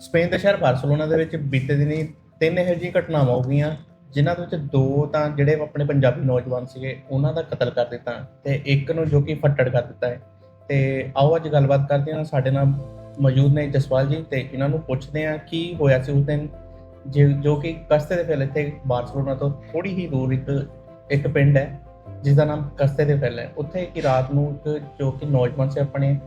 Spain ਦੇ ਸ਼ਹਿਰ Barcelona ਦੇ ਵਿੱਚ ਬੀਤੇ ਦਿਨੀ ਤਿੰਨ ਇਹੋ ਜਿਹੀਆਂ ਘਟਨਾਵਾਂ ਹੋ ਗਈਆਂ, ਜਿਨ੍ਹਾਂ ਦੇ ਵਿੱਚ ਦੋ ਤਾਂ ਜਿਹੜੇ ਆਪਣੇ ਪੰਜਾਬੀ ਨੌਜਵਾਨ ਸੀਗੇ, ਉਹਨਾਂ ਦਾ ਕਤਲ ਕਰ ਦਿੱਤਾ ਤੇ ਇੱਕ ਨੂੰ ਜੋ ਕਿ ਫੱਟੜ ਕਰ ਦਿੱਤਾ ਹੈ। ਤੇ ਆਓ ਅੱਜ ਗੱਲਬਾਤ ਕਰਦੇ ਹਾਂ, ਸਾਡੇ ਨਾਲ ਮੌਜੂਦ ਨੇ ਜਸਵਾਲ ਜੀ ਤੇ ਇਹਨਾਂ ਨੂੰ ਪੁੱਛਦੇ ਹਾਂ ਕੀ ਹੋਇਆ ਸੀ ਉਸ ਦਿਨ, ਜੋ ਜੋ ਕਿ ਕਸਤੇ ਦੇ ਫੈਲ ਇੱਥੇ ਬਾਰਸਲੋਨਾ ਤੋਂ ਥੋੜੀ ਹੀ ਦੂਰ ਇੱਕ ਇੱਕ ਪਿੰਡ ਹੈ ਜਿਸ ਦਾ ਨਾਮ ਕਸਤੇ ਦੇ ਫੈਲ ਹੈ। ਉੱਥੇ ਕਿ ਰਾਤ ਨੂੰ ਇੱਕ ਜੋ ਕਿ ਨੌਜਵਾਨ ਸੀ ਆਪਣੇ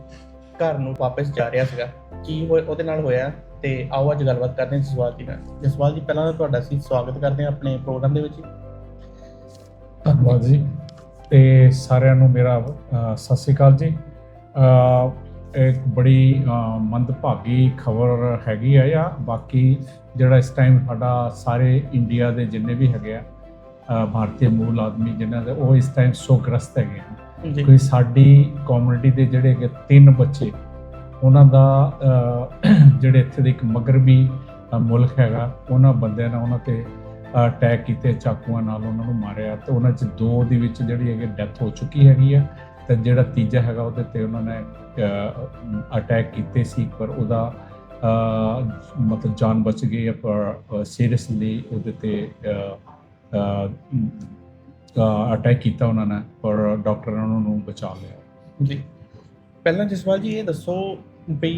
ਘਰ ਨੂੰ ਵਾਪਸ ਜਾ ਰਿਹਾ ਸੀਗਾ। ਕੀ ਹੋਇਆ, ਉਹਦੇ ਨਾਲ ਹੋਇਆ? ਤੇ ਆਓ ਅੱਜ ਗੱਲਬਾਤ ਕਰਦੇ ਹਾਂ ਜਸਵਾਲ ਜੀ ਨਾਲ। ਜਸਵਾਲ ਜੀ ਪਹਿਲਾਂ ਤਾਂ ਤੁਹਾਡਾ ਅਸੀਂ ਸਵਾਗਤ ਕਰਦੇ ਹਾਂ ਆਪਣੇ ਪ੍ਰੋਗਰਾਮ ਦੇ ਵਿੱਚ ਧੰਨਵਾਦ ਜੀ। ਤੇ ਸਾਰਿਆਂ ਨੂੰ ਮੇਰਾ ਸਤਿ ਸ੍ਰੀ ਅਕਾਲ ਜੀ। ਇੱਕ ਬੜੀ ਮੰਦਭਾਗੀ ਖਬਰ ਹੈਗੀ ਆ ਜਾਂ ਬਾਕੀ ਜਿਹੜਾ ਇਸ ਟਾਈਮ ਸਾਡਾ ਸਾਰੇ ਇੰਡੀਆ ਦੇ ਜਿੰਨੇ ਵੀ ਹੈਗੇ ਆ ਭਾਰਤੀ ਮੂਲ ਆਦਮੀ ਜਿਨ੍ਹਾਂ ਦੇ ਉਹ ਇਸ ਟਾਈਮ ਸੋਗਰਸਤ ਹੈਗੇ ਆ। ਕੋਈ ਸਾਡੀ ਕਮਿਊਨਿਟੀ ਦੇ ਜਿਹੜੇ ਹੈਗੇ ਤਿੰਨ ਬੱਚੇ ਉਹਨਾਂ ਦਾ ਜਿਹੜੇ ਇੱਥੇ ਦੇ ਇੱਕ ਮਗਰਬੀ ਮੁਲਕ ਹੈਗਾ, ਉਹਨਾਂ ਬੰਦਿਆਂ ਨੇ ਉਹਨਾਂ ਤੇ ਅਟੈਕ ਕੀਤੇ, ਚਾਕੂਆਂ ਨਾਲ ਉਹਨਾਂ ਨੂੰ ਮਾਰਿਆ ਤੇ ਉਹਨਾਂ ਚ ਦੋ ਦੇ ਵਿੱਚ ਜਿਹੜੀ ਹੈਗੀ ਡੈਥ ਹੋ ਚੁੱਕੀ ਹੈਗੀ ਆ ਤੇ ਜਿਹੜਾ ਤੀਜਾ ਹੈਗਾ ਉਹਦੇ ਤੇ ਉਹਨਾਂ ਨੇ ਅਟੈਕ ਕੀਤੇ ਸੀ, ਪਰ ਉਹਦਾ ਮਤਲਬ ਜਾਨ ਬਚ ਗਈ ਹੈ ਪਰ ਸੀਰੀਅਸਲੀ ਉਹਦੇ ਤੇ ਅਟੈਕ ਕੀਤਾ ਉਹਨਾਂ ਨੇ, ਪਰ ਡਾਕਟਰ ਨੇ ਉਹਨਾਂ ਨੂੰ ਬਚਾ ਲਿਆ। ਜੀ। ਪਹਿਲਾਂ ਜਸਵਾਲ ਜੀ, ਇਹ ਦੱਸੋ ਵੀ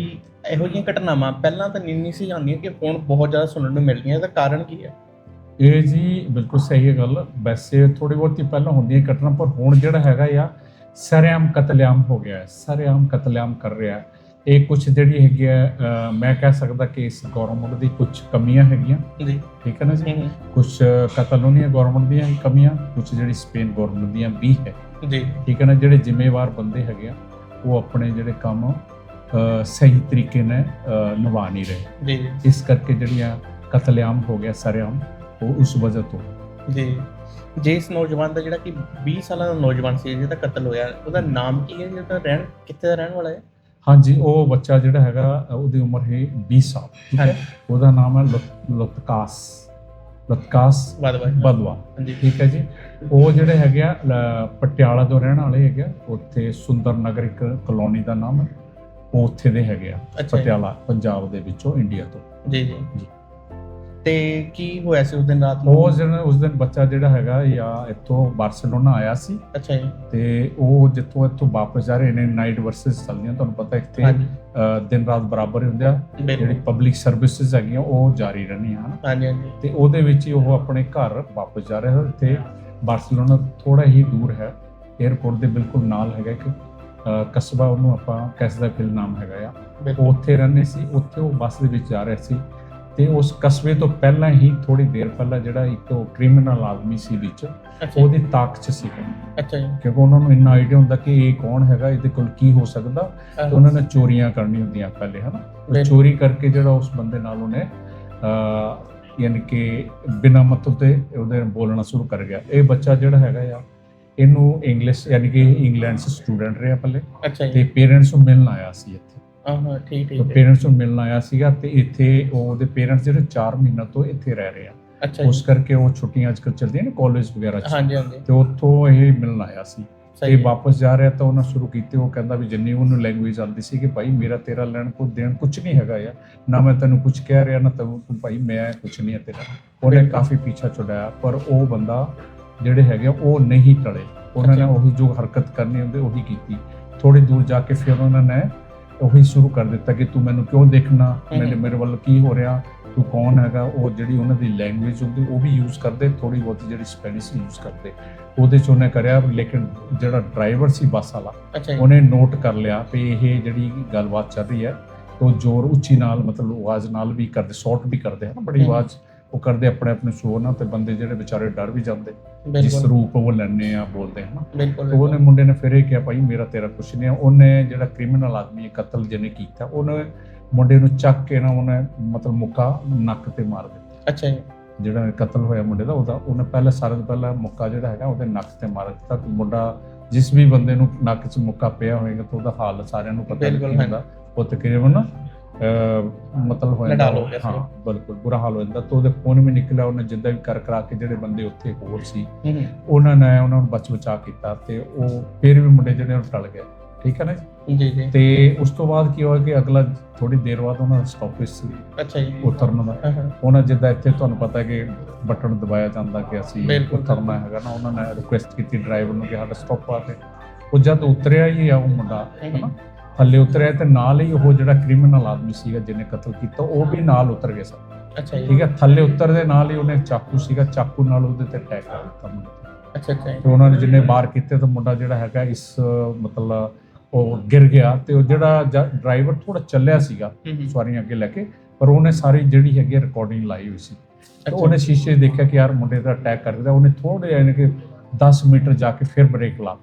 ਇਹੋ ਜਿਹੀਆਂ ਘਟਨਾਵਾਂ ਪਹਿਲਾਂ ਤਾਂ ਨਹੀਂ ਨਹੀਂ ਸੀ ਜਾਂਦੀਆਂ ਕਿ ਹੁਣ ਬਹੁਤ ਜ਼ਿਆਦਾ ਸੁਣਨ ਨੂੰ ਮਿਲ ਰਹੀਆਂ ਇਹਦਾ ਕਾਰਨ ਕੀ ਹੈ? ਇਹ ਜੀ ਬਿਲਕੁਲ ਸਹੀ ਹੈ ਗੱਲ। ਵੈਸੇ ਥੋੜੀ ਬਹੁਤੀ ਪਹਿਲਾਂ ਹੁੰਦੀਆਂ ਘਟਨਾ ਪਰ ਹੁਣ ਜਿਹੜਾ ਹੈਗਾ ਆ ਸਰੇਆਮ ਕਤਲੇਆਮ ਹੋ ਗਿਆ ਹੈ ਸਰੇਆਮ ਕਤਲੇਆਮ ਕਰ ਰਿਹਾ ਹੈ। ਇਹ ਕੁਝ ਜਿਹੜੀ ਹੈਗੀ ਹੈ ਮੈਂ ਕਹਿ ਸਕਦਾ ਕਿ ਇਸ ਗਵਰਨਮੈਂਟ ਦੀ ਕੁਝ ਕਮੀਆਂ ਹੈਗੀਆਂ। ਜੀ। ਠੀਕ ਹੈ ਨਾ ਜੀ? ਕੁਝ ਕਤਲੋਨੀਆਂ ਗਵਰਨਮੈਂਟ ਦੀਆਂ ਹੀ ਕਮੀਆਂ ਕੁਝ ਜਿਹੜੀ ਸਪੇਨ ਗਵਰਨਮੈਂਟ ਦੀਆਂ ਵੀ ਹੈ। ਜੀ। ਠੀਕ ਹੈ ਨਾ ਜਿਹੜੇ ਜ਼ਿੰਮੇਵਾਰ ਬੰਦੇ ਹੈਗੇ ਆ ਉਹ ਆਪਣੇ ਜਿਹੜੇ ਕੰਮ ਸਹੀ ਤਰੀਕੇ ਨਾਲ ਨਿਭਾ ਨਹੀਂ ਰਹੇ। ਜੀ। ਇਸ ਕਰਕੇ ਜਿਹੜੀਆਂ ਕਤਲੇਆਮ ਹੋ ਗਿਆ ਸਰੇਆਮ ਉਹ ਉਸ ਵਜ੍ਹਾ ਤੋਂ। ਜੀ। ਜੇ ਇਸ ਨੌਜਵਾਨ ਦਾ ਜਿਹੜਾ ਕਿ 20 ਸਾਲਾਂ ਦਾ ਨੌਜਵਾਨ ਸੀ ਜਿਹਦਾ ਕਤਲ ਹੋਇਆ ਉਹਦਾ ਨਾਮ ਕੀ ਹੈ? ਜਿਹਦਾ ਰਹਿਣ ਕਿੱਥੇ ਦਾ ਰਹਿਣ ਵਾਲਾ ਹੈ? ਹਾਂਜੀ ਉਹ ਬੱਚਾ ਜਿਹੜਾ ਹੈਗਾ ਉਹਦੀ ਉਮਰ ਹੈ 20 ਸਾਲ ਠੀਕ ਹੈ। ਉਹਦਾ ਨਾਮ ਹੈ ਲਤ- ਲਤਕਾਸ ਲਤਕਾਸ ਬਾਦ ਬਾਦ ਬਦਵਾ। ਹਾਂਜੀ। ਠੀਕ ਹੈ ਜੀ? ਉਹ ਜਿਹੜੇ ਹੈਗੇ ਆ ਪਟਿਆਲਾ ਤੋਂ ਰਹਿਣ ਵਾਲੇ ਹੈਗੇ ਉੱਥੇ ਸੁੰਦਰ ਨਗਰ ਇੱਕ ਕਲੋਨੀ ਦਾ ਨਾਮ ਹੈ। ਉਹ ਉੱਥੇ ਦੇ ਹੈਗੇ ਆ ਅੱਛਾ ਜੀ। ਪਟਿਆਲਾ ਪੰਜਾਬ ਦੇ ਵਿੱਚੋਂ ਇੰਡੀਆ ਤੋਂ। ਜੀ ਜੀ। ਜੀ। ਤੇ ਕੀ ਹੋਇਆ ਸੀ ਉਸ ਦਿਨ ਰਾਤ ਨੂੰ? ਉਹ ਜਿਹੜਾ ਉਸ ਦਿਨ ਬੱਚਾ ਜਿਹੜਾ ਹੈਗਾ ਜਾਂ ਇੱਥੋਂ ਬਾਰਸੀਲੋਨਾ ਆਇਆ ਸੀ। ਅੱਛਾ ਜੀ। ਤੇ ਉਹ ਜਿੱਥੋਂ ਇੱਥੋਂ ਵਾਪਸ ਜਾ ਰਹੇ ਨੇ ਨਾਈਟ ਵਰਸਸ ਚੱਲਦੀਆਂ ਤੁਹਾਨੂੰ ਪਤਾ ਇੱਥੇ ਹਾਂਜੀ। ਅ, ਦਿਨ ਰਾਤ ਬਰਾਬਰ ਹੀ ਹੁੰਦੇ ਆ। ਜਿਹੜੀ ਪਬਲਿਕ ਸਰਵਿਸਿਜ਼ ਹੈਗੀਆਂ ਉਹ ਜਾਰੀ ਰਹਿੰਦੀਆਂ ਹਨ। ਹਾਂਜੀ ਹਾਂਜੀ। ਤੇ ਉਹਦੇ ਵਿੱਚ ਹੀ ਉਹ ਆਪਣੇ ਘਰ ਵਾਪਸ ਜਾ ਰਿਹਾ ਹੈ। ਤੇ ਬਾਰਸੀਲੋਨਾ ਥੋੜਾ ਹੀ ਦੂਰ ਹੈ। 에어ਪੋਰਟ ਦੇ ਬਿਲਕੁਲ ਨਾਲ ਹੈਗਾ ਇੱਕ। ਕਸਬਾ ਉਹਨੂੰ ਆਪਾਂ ਕੈਸਦਾ ਫਿਲ ਨਾਮ ਹੈਗਾ ਆ। ਉਹ ਉੱਥੇ ਰਹਿੰਦੇ ਸੀ ਉੱਥੇ ਉਹ ਬੱਸ ਦੇ ਵਿੱਚ ਜਾ ਰਹੇ ਸੀ ਤੇ ਉਸ ਕਸਬੇ ਤੋਂ ਪਹਿਲਾਂ ਹੀ ਥੋੜੀ ਦੇਰ ਪਹਿਲਾਂ ਜਿਹੜਾ ਇੱਕ ਉਹ ਕ੍ਰਿਮੀਨਲ ਆਦਮੀ ਸੀ ਵਿੱਚ ਉਹਦੀ ਤਾਕ 'ਚ ਸੀ। ਅੱਛਾ ਜੀ। ਕਿਉਂਕਿ ਉਹਨਾਂ ਨੂੰ ਇੰਨਾ ਆਈਡੀਆ ਹੁੰਦਾ ਕਿ ਇਹ ਕੌਣ ਹੈਗਾ ਇਹਦੇ ਕੋਲ ਕੀ ਹੋ ਸਕਦਾ ਤੇ ਉਹਨਾਂ ਨੇ ਚੋਰੀਆਂ ਕਰਨੀ ਹੁੰਦੀਆਂ ਪਹਿਲੇ ਹਨਾ? ਉਹ। ਚੋਰੀ ਕਰਕੇ ਜਿਹੜਾ ਉਸ ਬੰਦੇ ਨਾਲ ਉਹਨੇ ਯਾਨੀ ਕਿ ਬਿਨਾਂ ਮਤਲਬ ਤੇ ਉਹਦੇ ਬੋਲਣਾ ਸ਼ੁਰੂ ਕਰ ਗਿਆ। ਇਹ ਬੱਚਾ ਜਿਹੜਾ ਹੈਗਾ ਆ ਇਹਨੂੰ ਇੰਗਲਿਸ਼ ਯਾਨੀ ਕਿ ਇੰਗਲੈਂਡ 'ਚ ਸਟੂਡੈਂਟ ਰਿਹਾ ਪਹਿਲੇ ਅੱਛਾ ਜੀ। ਤੇ ਪੇਰੈਂਟਸ ਨੂੰ ਮਿਲਣ ਆਇਆ ਸੀ ਇੱਥੇ। ਆਹਾਂ ਠੀਕ ਤੇ ਠੀਕ। ਹੈ ਪੇਰੈਂਟਸ ਨੂੰ ਮਿਲਣ ਆਇਆ ਸੀਗਾ ਤੇ ਇੱਥੇ ਉਹ ਉਹਦੇ ਪੇਰੈਂਟਸ ਜਿਹੜੇ 4 ਮਹੀਨਿਆਂ ਤੋਂ ਇੱਥੇ ਰਹਿ ਰਹੇ ਆ। ਅੱਛਾ ਉਸ ਜੀ ਕਰਕੇ ਉਹ ਛੁੱਟੀਆਂ ਅੱਜਕੱਲ ਚੱਲਦੀਆਂ ਨੇ ਕਾਲਜ ਵਗੈਰਾ 'ਚ। ਹਾਂਜੀ ਹਾਂਜੀ। ਤੇ ਉੱਥੋਂ ਇਹ ਮਿਲਣ ਆਇਆ ਸੀ। ਸਹੀ ਤੇ ਹੈ। ਵਾਪਸ ਜਾ ਰਿਹਾ ਤਾਂ ਉਹਨਾਂ ਸ਼ੁਰੂ ਕੀਤੇ ਉਹ ਕਹਿੰਦਾ ਵੀ ਜਿੰਨੀ ਉਹਨੂੰ ਲੈਂਗੁਏਜ ਆਉਂਦੀ ਸੀ ਕਿ ਭਾਈ ਮੇਰਾ ਤੇਰਾ ਲੈਣ ਕੋ ਦੇਣ ਕੁਝ ਨਹੀਂ ਹੈਗਾ ਯਾਰ ਨਾ ਮੈਂ ਤੈਨੂੰ ਕੁਝ ਕਹਿ ਰਿਹਾ ਨਾ ਤੈਨੂੰ ਤੂੰ ਭਾਈ ਮੈਂ ਕੁਝ ਨਹੀਂ ਹੈ ਤੇਰਾ। ਉਹਨੇ ਬਿਲਕੁਲ। ਕਾਫੀ ਪਿੱਛਾ ਛੁਡਾਇਆ ਪਰ ਉਹ ਬੰਦਾ ਜਿਹੜੇ ਹੈਗੇ ਉਹ ਨਹੀਂ ਟਲੇ। ਉਹਨਾਂ ਨੇ। ਉਹੀ ਜੋ ਹਰਕਤ ਕਰਨੀ ਹੁੰਦੀ ਉਹੀ ਕੀਤੀ। ਥੋੜੀ ਦੂਰ ਜਾ ਕੇ ਫਿਰ ਉਹਨਾਂ ਨੇ ਉਹੀ ਸ਼ੁਰੂ ਕਰ ਦਿੱਤਾ ਕਿ ਤੂੰ ਮੈਨੂੰ ਕਿਉਂ ਦੇਖਣਾ? ਮੇਰੇ ਮੇਰੇ ਵੱਲ ਕੀ ਹੋ ਰਿਹਾ? ਤੂੰ ਕੌਣ ਹੈਗਾ? ਉਹ ਜਿਹੜੀ ਉਹਨਾਂ ਦੀ ਲੈਂਗੁਏਜ ਹੁੰਦੀ ਉਹ ਵੀ ਯੂਜ਼ ਕਰਦੇ ਥੋੜੀ ਬਹੁਤੀ ਜਿਹੜੀ ਸਪੈਨਿਸ਼ ਯੂਜ਼ ਕਰਦੇ। ਉਹਦੇ ਚ ਉਹਨੇ ਕਰਿਆ ਲੇਕਿਨ ਜਿਹੜਾ ਡਰਾਈਵਰ ਸੀ ਬੱਸ ਵਾਲਾ ਉਹਨੇ ਨੋਟ ਕਰ ਲਿਆ ਵੀ ਇਹ ਜਿਹੜੀ ਗੱਲਬਾਤ ਚੱਲ ਰਹੀ ਹੈ ਉਹ ਜ਼ੋਰ ਉੱਚੀ ਨਾਲ ਮਤਲਬ ਆਵਾਜ਼ ਨਾਲ ਵੀ ਕਰਦੇ ਸ਼ਾਰਟ ਵੀ ਕਰਦੇ ਹਨ ਬੜੀ। ਆਵਾਜ਼ ਉਹ ਕਰਦੇ ਆਪਣੇ ਆਪਣੇ ਸ਼ੋਰ ਨਾਲ ਤੇ ਬੰਦੇ ਜਿਹੜੇ ਵਿਚਾਰੇ ਡਰ ਵੀ ਜਾਂਦੇ ਜਿਸ ਰੂਪ ਉਹ ਲੈਣੇ ਆ ਬੋਲਦੇ ਹਨ। ਉਹਨੇ ਮੁੰਡੇ ਨੇ ਫਿਰ ਇਹ ਕਿਹਾ ਭਾਈ ਮੇਰਾ ਤੇਰਾ ਕੁਛ ਨਹੀਂ ਉਹਨੇ ਜਿਹੜਾ ਕ੍ਰਿਮੀਨਲ ਆਦਮੀ ਕਤਲ ਜਿਹਨੇ ਕੀਤਾ ਉਹਨੇ ਮੁੰਡੇ ਨੂੰ ਚੱਕ ਕੇ ਨਾ ਉਹਨੇ ਮਤਲਬ ਮੁੱਕਾ ਨੱਕ ਤੇ ਮਾਰ ਦਿੱਤਾ। ਅੱਛਾ ਜੀ। ਜਿਹੜਾ ਕਤਲ ਹੋਇਆ ਮੁੰਡੇ ਦਾ ਉਹਦਾ ਉਹਨੇ ਪਹਿਲਾਂ ਸਾਰਿਆਂ ਤੋਂ ਪਹਿਲਾਂ ਮੁੱਕਾ ਜਿਹੜਾ ਹੈਗਾ ਉਹਦੇ ਨੱਕ ਤੇ ਮਾਰ ਦਿੱਤਾ। ਤੇ ਮੁੰਡਾ ਜਿਸ ਵੀ ਬੰਦੇ ਨੂੰ ਨੱਕ 'ਚ ਮੁੱਕਾ ਪਿਆ ਹੋਏਗਾ ਤਾਂ ਉਹਦਾ ਹਾਲ ਸਾਰਿਆਂ ਨੂੰ ਪਤਾ ਹੁੰਦਾ। ਉਹ ਤਕਰੀਬਨ ਮਤਲਬ ਹੋ ਜਾਂਦਾ ਨਡਾਲ ਹੋ। ਹਾਂ ਬਿਲਕੁਲ ਬੁਰਾ ਹਾਲ ਹੋ ਜਾਂਦਾ ਤਾਂ ਉਹਦੇ ਫੋਨ ਵੀ ਨਿਕਲਿਆ ਉਹਨੇ ਜਿੱਦਾਂ ਵੀ ਕਰ ਕਰਾ ਕੇ ਜਿਹੜੇ ਬੰਦੇ ਉੱਥੇ ਹੋਰ ਸੀ ਹੂੰ ਹੂੰ, ਉਹਨਾਂ ਨੇ ਉਹਨਾਂ ਨੂੰ ਬਚ ਬਚਾ ਕੀਤਾ ਤੇ ਉਹ ਫਿਰ ਵੀ ਮੁੰਡੇ ਜਿਹੜੇ ਉਹ ਟਲ ਗਏ। ਠੀਕ ਹੈ ਨਾ ਜੀ? ਜੀ ਤੇ ਉਸ ਤੋਂ ਬਾਅਦ ਕੀ ਹੋਇਆ ਕਿ ਅਗਲਾ ਥੋੜੀ ਦੇਰ ਬਾਅਦ ਉਹਨਾਂ ਦਾ ਸਟਾਪੇਜ ਸੀ ਅੱਛਾ ਜੀ। ਉਤਰਨ ਦਾ। ਹਾਂ ਹਾਂ। ਉਹਨਾਂ ਜਿੱਦਾਂ ਇੱਥੇ ਤੁਹਾਨੂੰ ਪਤਾ ਹੈ ਕਿ ਬਟਨ ਦਬਾਇਆ ਜਾਂਦਾ ਕਿ ਅਸੀਂ। ਉਤਰਨਾ ਹੈਗਾ ਨਾ ਉਹਨਾਂ ਨੇ ਰਿਕੁਐਸਟ ਕੀਤੀ ਡਰਾਈਵਰ ਨੂੰ ਕਿ ਸਾਡਾ ਸਟਾਪ ਆ ਕੇ ਉਹ ਜਦ ਉਤਰਿਆ ਹੀ ਆ ਉਹ ਮੁੰਡਾ ਹਨਾ? ਥੱਲੇ ਉਤਰਿਆ ਤੇ ਨਾਲ ਹੀ ਉਹ ਜਿਹੜਾ ਕ੍ਰਿਮੀਨਲ ਆਦਮੀ ਸੀਗਾ ਜਿਹਨੇ ਕਤਲ ਕੀਤਾ ਉਹ ਵੀ ਨਾਲ ਉਤਰ ਗਿਆ ਸੀ ਅੱਛਾ ਜੀ। ਠੀਕ ਹੈ ਥੱਲੇ ਉਤਰਦੇ ਨਾਲ ਹੀ ਉਹਨੇ ਚਾਕੂ ਸੀਗਾ ਚਾਕੂ ਨਾਲ ਉਹਦੇ ਤੇ ਅਟੈਕ ਕਰ ਦਿੱਤਾ ਮੁੰਡੇ। ਅੱਛਾ ਅੱਛਾ ਤੇ ਉਹਨਾਂ ਨੇ ਜਿੰਨੇ ਬਾਹਰ ਕੀਤੇ ਤਾਂ ਮੁੰਡਾ ਜਿਹੜਾ ਹੈਗਾ ਇਸ ਮਤਲਬ ਉਹ ਗਿਰ ਗਿਆ ਤੇ ਉਹ ਜਿਹੜਾ ਡਰਾਈਵਰ ਥੋੜਾ ਚੱਲਿਆ ਸੀਗਾ ਸਵਾਰੀਆਂ ਅੱਗੇ ਲੈ ਕੇ ਪਰ ਉਹਨੇ ਸਾਰੀ ਜਿਹੜੀ ਹੈਗੀ ਰਿਕਾਰਡਿੰਗ ਲਾਈ ਹੋਈ ਸੀ। ਤੇ। ਉਹਨੇ ਸ਼ੀਸ਼ੇ ਦੇਖਿਆ ਕਿ ਯਾਰ ਮੁੰਡੇ ਦਾ ਅਟੈਕ ਕਰ ਦਿੱਤਾ ਉਹਨੇ ਥੋੜੇ ਯਾਨੀ ਕਿ 10 ਮੀਟਰ ਜਾ ਕੇ ਫਿਰ ਬ੍ਰੇਕ ਲਾ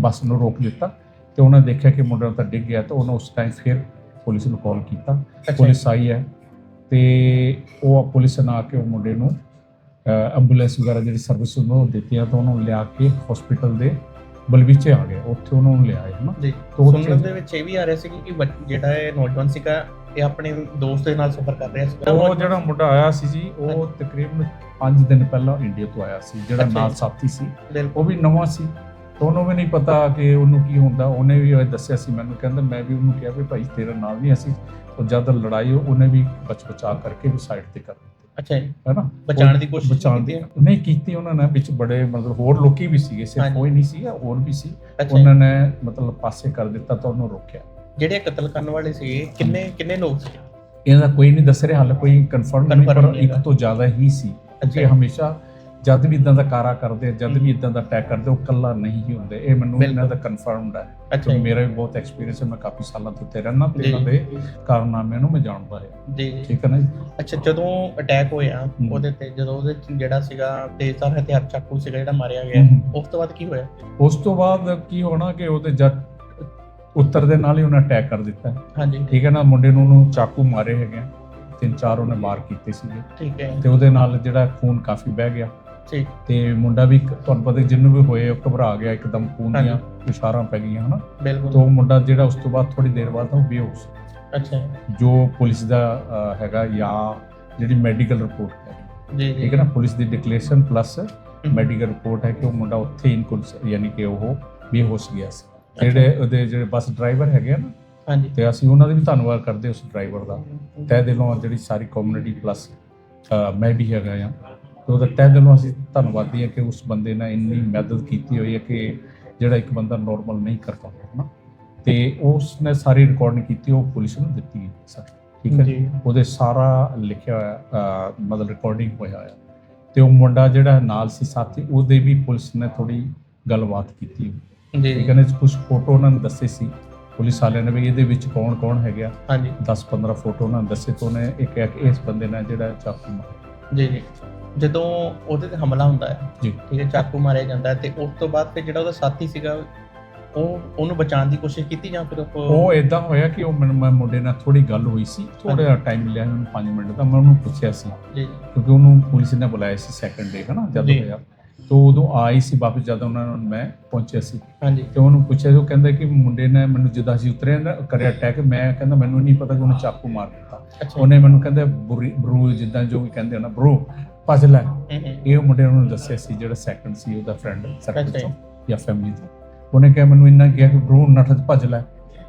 ਬੱਸ ਨੂੰ ਰੋਕ ਦਿੱਤਾ। ਤੇ ਉਹਨਾਂ ਦੇਖਿਆ ਕਿ ਮੁੰਡਾ ਤਾਂ ਡਿੱਗ ਗਿਆ ਤਾਂ ਉਹਨਾਂ ਉਸ ਟਾਈਮ ਫਿਰ ਪੁਲਿਸ ਨੂੰ ਕਾਲ ਕੀਤਾ। ਪੁਲਿਸ ਆਈ ਹੈ ਤੇ ਉਹ ਪੁਲਿਸ ਨੇ ਆ ਕੇ ਉਹ ਮੁੰਡੇ ਨੂੰ ਐਂਬੂਲੈਂਸ ਵਗੈਰਾ ਜਿਹੜੀ ਸਰਵਿਸ ਉਹਨੂੰ ਦਿੱਤੀਆਂ ਤਾਂ ਉਹਨੂੰ ਲਿਆ ਕੇ ਹਸਪੀਟਲ ਦੇ ਬਲਵੀਚੇ ਆ ਗਏ। ਉੱਥੇ ਉਹਨਾਂ ਨੂੰ ਲਿਆਏ ਹਨਾ? ਜੀ। ਸੁਣਨ ਦੇ ਵਿੱਚ ਇਹ ਵੀ ਆ ਰਿਹਾ ਸੀ ਕਿ ਜਿਹੜਾ ਇਹ ਨੌਜਵਾਨ ਸੀਗਾ ਇਹ ਆਪਣੇ ਦੋਸਤ ਦੇ ਨਾਲ ਸਫ਼ਰ ਕਰ ਰਿਹਾ ਸੀ। ਉਹ ਜਿਹੜਾ ਮੁੰਡਾ ਆਇਆ ਸੀ ਜੀ ਉਹ ਤਕਰੀਬਨ 5 ਦਿਨ ਪਹਿਲਾਂ ਇੰਡੀਆ ਤੋਂ ਆਇਆ ਸੀ ਜਿਹੜਾ ਨਾਲ। ਸਾਥੀ ਸੀ। ਉਹ ਵੀ ਨਵਾਂ ਸੀ। ਉਹਨੂੰ ਵੀ ਨਹੀਂ ਪਤਾ ਕਿ ਉਹਨੂੰ ਕੀ ਹੁੰਦਾ ਉਹਨੇ ਵੀ ਇਹ ਦੱਸਿਆ ਸੀ ਮੈਨੂੰ ਕਹਿੰਦਾ ਮੈਂ ਵੀ ਉਹਨੂੰ ਕਿਹਾ ਵੀ ਭਾਈ ਤੇਰਾ ਨਾਲ ਨਹੀਂ ਅਸੀਂ ਉਹ ਜਦ ਲੜਾਈ ਉਹਨੇ ਵੀ ਬਚਬਚਾ ਕਰਕੇ ਵੀ ਸਾਈਡ ਤੇ ਕਰ ਦਿੱਤੀ ਅੱਛਾ ਜੀ ਹੈਨਾ ਬਚਾਉਣ ਦੀ ਕੋਸ਼ਿਸ਼ ਬਚਾਉਣ ਦੀ? ਨਹੀਂ ਕੀਤੀ ਉਹਨਾਂ ਨੇ ਵਿੱਚ ਬੜੇ ਮਤਲਬ ਹੋਰ ਲੋਕੀ ਵੀ ਸੀਗੇ ਸਿਰਫ। ਕੋਈ ਨਹੀਂ ਸੀ ਹੋਰ ਵੀ ਸੀ। ਉਹਨਾਂ ਨੇ ਮਤਲਬ ਪਾਸੇ ਕਰ ਦਿੱਤਾ ਤਾਂ ਉਹਨੂੰ ਰੋਕਿਆ ਜਿਹੜੇ ਕਤਲ ਕਰਨ ਵਾਲੇ ਸੀਗੇ ਕਿੰਨੇ ਕਿੰਨੇ ਲੋਕ ਸੀ ਇਹਦਾ ਕੋਈ ਨਹੀਂ ਦੱਸ ਰਿਹਾ ਹਾਲੇ ਕੋਈ ਕਨਫਰਮ ਨਹੀਂ ਪਰ ਇੱਕ। ਤੋਂ ਜ਼ਿਆਦਾ ਹੀ ਸੀ ਅੱਛਾ। ਹਮੇਸ਼ਾ ਜਦ ਵੀ ਇਦਾਂ ਦਾ ਕਾਰਾ ਕਰਦੇ ਆ, ਜਦ ਵੀ ਇਦਾਂ ਦਾ ਅਟੈਕ ਕਰਦੇ ਉਹ ਕੱਲਾ ਨਹੀਂ ਹੀ ਹੁੰਦੇ। ਇਹ ਮੈਨੂੰ ਇਹਨਾਂ ਦਾ ਕਨਫਰਮਡ ਹੈ। ਅੱਛਾ। ਮੇਰਾ ਵੀ ਬਹੁਤ ਐਕਸਪੀਰੀਅੰਸ ਹੈ ਮੈਂ ਕਾਫੀ ਸਾਲਾਂ ਤੋਂ ਤੇ ਰਹਿਣਾ ਤੇ। ਇਹਨਾਂ ਦੇ ਕਾਰਨਾਮਿਆਂ ਨੂੰ ਮੈਂ ਜਾਣਦਾ ਹਾਂ ਜੀ। ਠੀਕ ਹੈ ਨਾ? ਅੱਛਾ ਜਦੋਂ ਅਟੈਕ ਹੋਇਆ। ਉਹਦੇ ਤੇ ਜਦੋਂ ਉਹਦੇ ਚ ਜਿਹੜਾ ਸੀਗਾ ਤੇਜ਼ਧਾਰ ਹਥਿਆਰ ਚਾਕੂ ਸੀਗਾ ਜਿਹੜਾ ਮਾਰਿਆ ਗਿਆ। ਉਸ ਤੋਂ ਬਾਅਦ ਕੀ ਹੋਇਆ? ਉਸ ਤੋਂ ਬਾਅਦ ਕੀ ਹੋਣਾ ਕਿ ਉਹਦੇ ਜਦ ਉੱਤਰ ਦੇ ਨਾਲ ਹੀ ਉਹਨੇ ਅਟੈਕ ਕਰ ਦਿੱਤਾ। ਹਾਂਜੀ। ਠੀਕ ਹੈ ਨਾ? ਮੁੰਡੇ ਨੂੰ ਉਹਨੂੰ ਚਾਕੂ ਮਾਰੇ ਹੈਗੇ। ਤਿੰਨ ਚਾਰ ਉਹਨੇ ਮਾਰ ਕੀਤੇ ਸੀਗੇ। ਠੀਕ ਹੈ। ਤੇ ਉਹਦੇ ਨਾਲ ਜਿਹੜਾ ਖੂਨ ਕਾਫੀ ਬਹਿ ਗਿਆ। ਠੀਕ ਤੇ ਮੁੰਡਾ ਵੀ ਤੁਹਾਨੂੰ ਪਤਾ ਜਿਹਨੂੰ ਵੀ ਹੋਏ ਉਹ ਘਬਰਾ ਗਿਆ ਇੱਕਦਮ ਹਾਂਜੀ। ਇਸ਼ਾਰਾਂ ਪੈ ਗਈਆਂ ਹਨਾ? ਬਿਲਕੁਲ। ਤੇ ਮੁੰਡਾ ਜਿਹੜਾ ਉਸ ਤੋਂ ਬਾਅਦ ਥੋੜੀ ਦੇਰ ਬਾਅਦ ਉਹ ਬੇਹੋਸ਼ ਅੱਛਾ। ਜੀ। ਪੁਲਿਸ ਦਾ ਹੈਗਾ ਜਾਂ ਜਿਹੜੀ ਮੈਡੀਕਲ ਰਿਪੋਰਟ ਹੈ। ਜੀ ਜੀ। ਠੀਕ ਹੈ ਨਾ? ਪੁਲਿਸ ਦੀ ਡਿਕਲੇਰੇਸ਼ਨ ਪਲੱਸ। ਮੈਡੀਕਲ ਰਿਪੋਰਟ ਹੈ ਕਿ ਉਹ ਮੁੰਡਾ ਉੱਥੇ ਇਨਕੁਲਸ ਯਾਨੀ ਕਿ ਉਹ ਬੇਹੋਸ਼ ਗਿਆ ਸੀ। ਜਿਹੜੇ ਉਹਦੇ ਜਿਹੜੇ ਬੱਸ ਡਰਾਈਵਰ ਹੈਗੇ ਨਾ ਹਾਂਜੀ। ਤੇ ਅਸੀਂ ਉਹਨਾਂ ਦਾ ਵੀ ਧੰਨਵਾਦ ਕਰਦੇ ਉਸ ਡਰਾਈਵਰ ਦਾ। ਤਹਿ ਦਿਲੋਂ ਜਿਹੜੀ ਸਾਰੀ ਕਮਿਊਨਿਟੀ ਪਲੱਸ ਮੈਂ ਵੀ ਹੈਗਾ ਆ। ਤੇ ਉਹਦਾ ਤਹਿ ਦਿਲੋਂ ਅਸੀਂ ਧੰਨਵਾਦੀ ਹਾਂ ਕਿ ਉਸ ਬੰਦੇ ਨੇ ਇੰਨੀ ਮਦਦ ਕੀਤੀ ਹੋਈ ਹੈ ਕਿ ਜਿਹੜਾ ਇੱਕ ਬੰਦਾ ਨਾਰਮਲ ਨਹੀਂ ਕਰ ਪਾਉਂਦਾ ਨਾ ਤੇ ਉਸ ਨੇ ਸਾਰੀ ਰਿਕਾਰਡਿੰਗ ਕੀਤੀ ਉਹ ਪੁਲਿਸ ਨੂੰ ਦਿੱਤੀ ਗਈ ਸਰ ਠੀਕ ਹੈ? ਉਹਦੇ ਸਾਰਾ ਲਿਖਿਆ ਹੋਇਆ ਮਤਲਬ ਰਿਕਾਰਡਿੰਗ ਹੋਇਆ ਹੋਇਆ। ਤੇ ਉਹ ਮੁੰਡਾ ਜਿਹੜਾ ਨਾਲ ਸੀ ਸਾਥੀ ਉਹਦੇ ਵੀ ਪੁਲਿਸ ਨੇ ਥੋੜੀ ਗੱਲਬਾਤ ਕੀਤੀ ਜੀ। ਠੀਕ ਹੈ ਨਾ ਕੁਝ ਫੋਟੋ ਉਹਨਾਂ ਨੇ ਦੱਸੇ ਸੀ। ਪੁਲਿਸ ਵਾਲਿਆਂ ਨੇ ਵੀ ਇਹਦੇ ਵਿੱਚ ਕੌਣ ਕੌਣ ਹੈਗਾ? ਹਾਂਜੀ। 10-15 ਫੋਟੋ ਉਹਨਾਂ ਨੇ ਦੱਸੇ ਤੋਂ ਉਹਨੇ ਇੱਕ ਇੱਕ ਇਸ ਬੰਦੇ ਨੇ ਜਿਹੜਾ ਚਾਕੂ ਮਾਰਿਆ ਜੀ ਜੀ। ਜਦੋਂ ਉਹਦੇ ਤੇ ਹਮਲਾ ਹੁੰਦਾ ਹੈ ਠੀਕ ਹੈ ਚਾਕੂ ਮਾਰਿਆ ਜਾਂਦਾ ਹੈ ਤੇ ਉਸ ਤੋਂ ਬਾਅਦ ਫਿਰ ਜਿਹੜਾ ਉਹਦਾ ਸਾਥੀ ਸੀਗਾ ਉਹ ਉਹਨੂੰ ਬਚਾਉਣ ਦੀ ਕੋਸ਼ਿਸ਼ ਕੀਤੀ ਜਾਂ ਫਿਰ ਉਹ ਉਹ ਇਦਾਂ ਹੋਇਆ ਕਿ ਉਹ ਮੈਨੂੰ ਮੈਂ ਮੁੰਡੇ ਨਾਲ ਥੋੜੀ ਗੱਲ ਹੋਈ ਸੀ ਥੋੜਾ ਟਾਈਮ ਲਿਆ ਮੈਨੂੰ 5 ਮਿੰਟ ਦਾ ਮੈਂ ਉਹਨੂੰ ਪੁੱਛਿਆ ਸੀ। ਜੀ। ਕਿਉਂਕਿ ਉਹਨੂੰ ਪੁਲਿਸ ਨੇ ਬੁਲਾਇਆ ਸੀ ਸੈਕੰਡ ਡੇ ਹਨਾ ਜਦ। ਹੋਇਆ। ਤੋਂ ਉਦੋਂ ਆਈ ਸੀ ਵਾਪਸ ਜਦ ਉਹਨਾਂ ਨੂੰ ਮੈਂ ਪਹੁੰਚਿਆ ਸੀ। ਹਾਂਜੀ। ਤੇ ਉਹਨੂੰ ਪੁੱਛਿਆ ਜੋ ਕਹਿੰਦਾ ਕਿ ਮੁੰਡੇ ਨੇ ਮੈਨੂੰ ਜਿੱਦਾਂ ਅਸੀਂ ਉਤਰੇ ਨਾ ਕਰਿਆ ਅਟੈਕ ਮੈਂ ਕਹਿੰਦਾ ਮੈਨੂੰ ਨਹੀਂ ਪਤਾ ਕਿ ਉਹਨੇ ਚਾਕੂ ਮਾਰ ਦਿੱਤਾ। ਉਹਨੇ ਮੈਨੂੰ ਕਹਿੰਦਾ ਬੁਰੀ- ਜਿੱਦਾਂ ਜੋ ਕਹਿੰਦੇ ਆ ਨਾ ਬਰੂ ਭੱਜ ਲੈ ਹੂੰ। ਇਹ ਮੁੰਡੇ ਨੂੰ ਦੱਸਿਆ ਸੀ ਜਿਹੜਾ ਸੈਕੰਡ ਸੀ ਉਹਦਾ ਫਰੈਂਡ ਸਰਕਲ ਅੱਛਾ ਜੀ। ਜਾਂ ਫੈਮਿਲੀ ਤੋਂ ਉਹਨੇ ਕਿਹਾ ਮੈਨੂੰ ਇੰਨਾ ਕਿਹਾ ਕਿ ਬਰੂ ਨੱਠ ਭੱਜ ਲੈ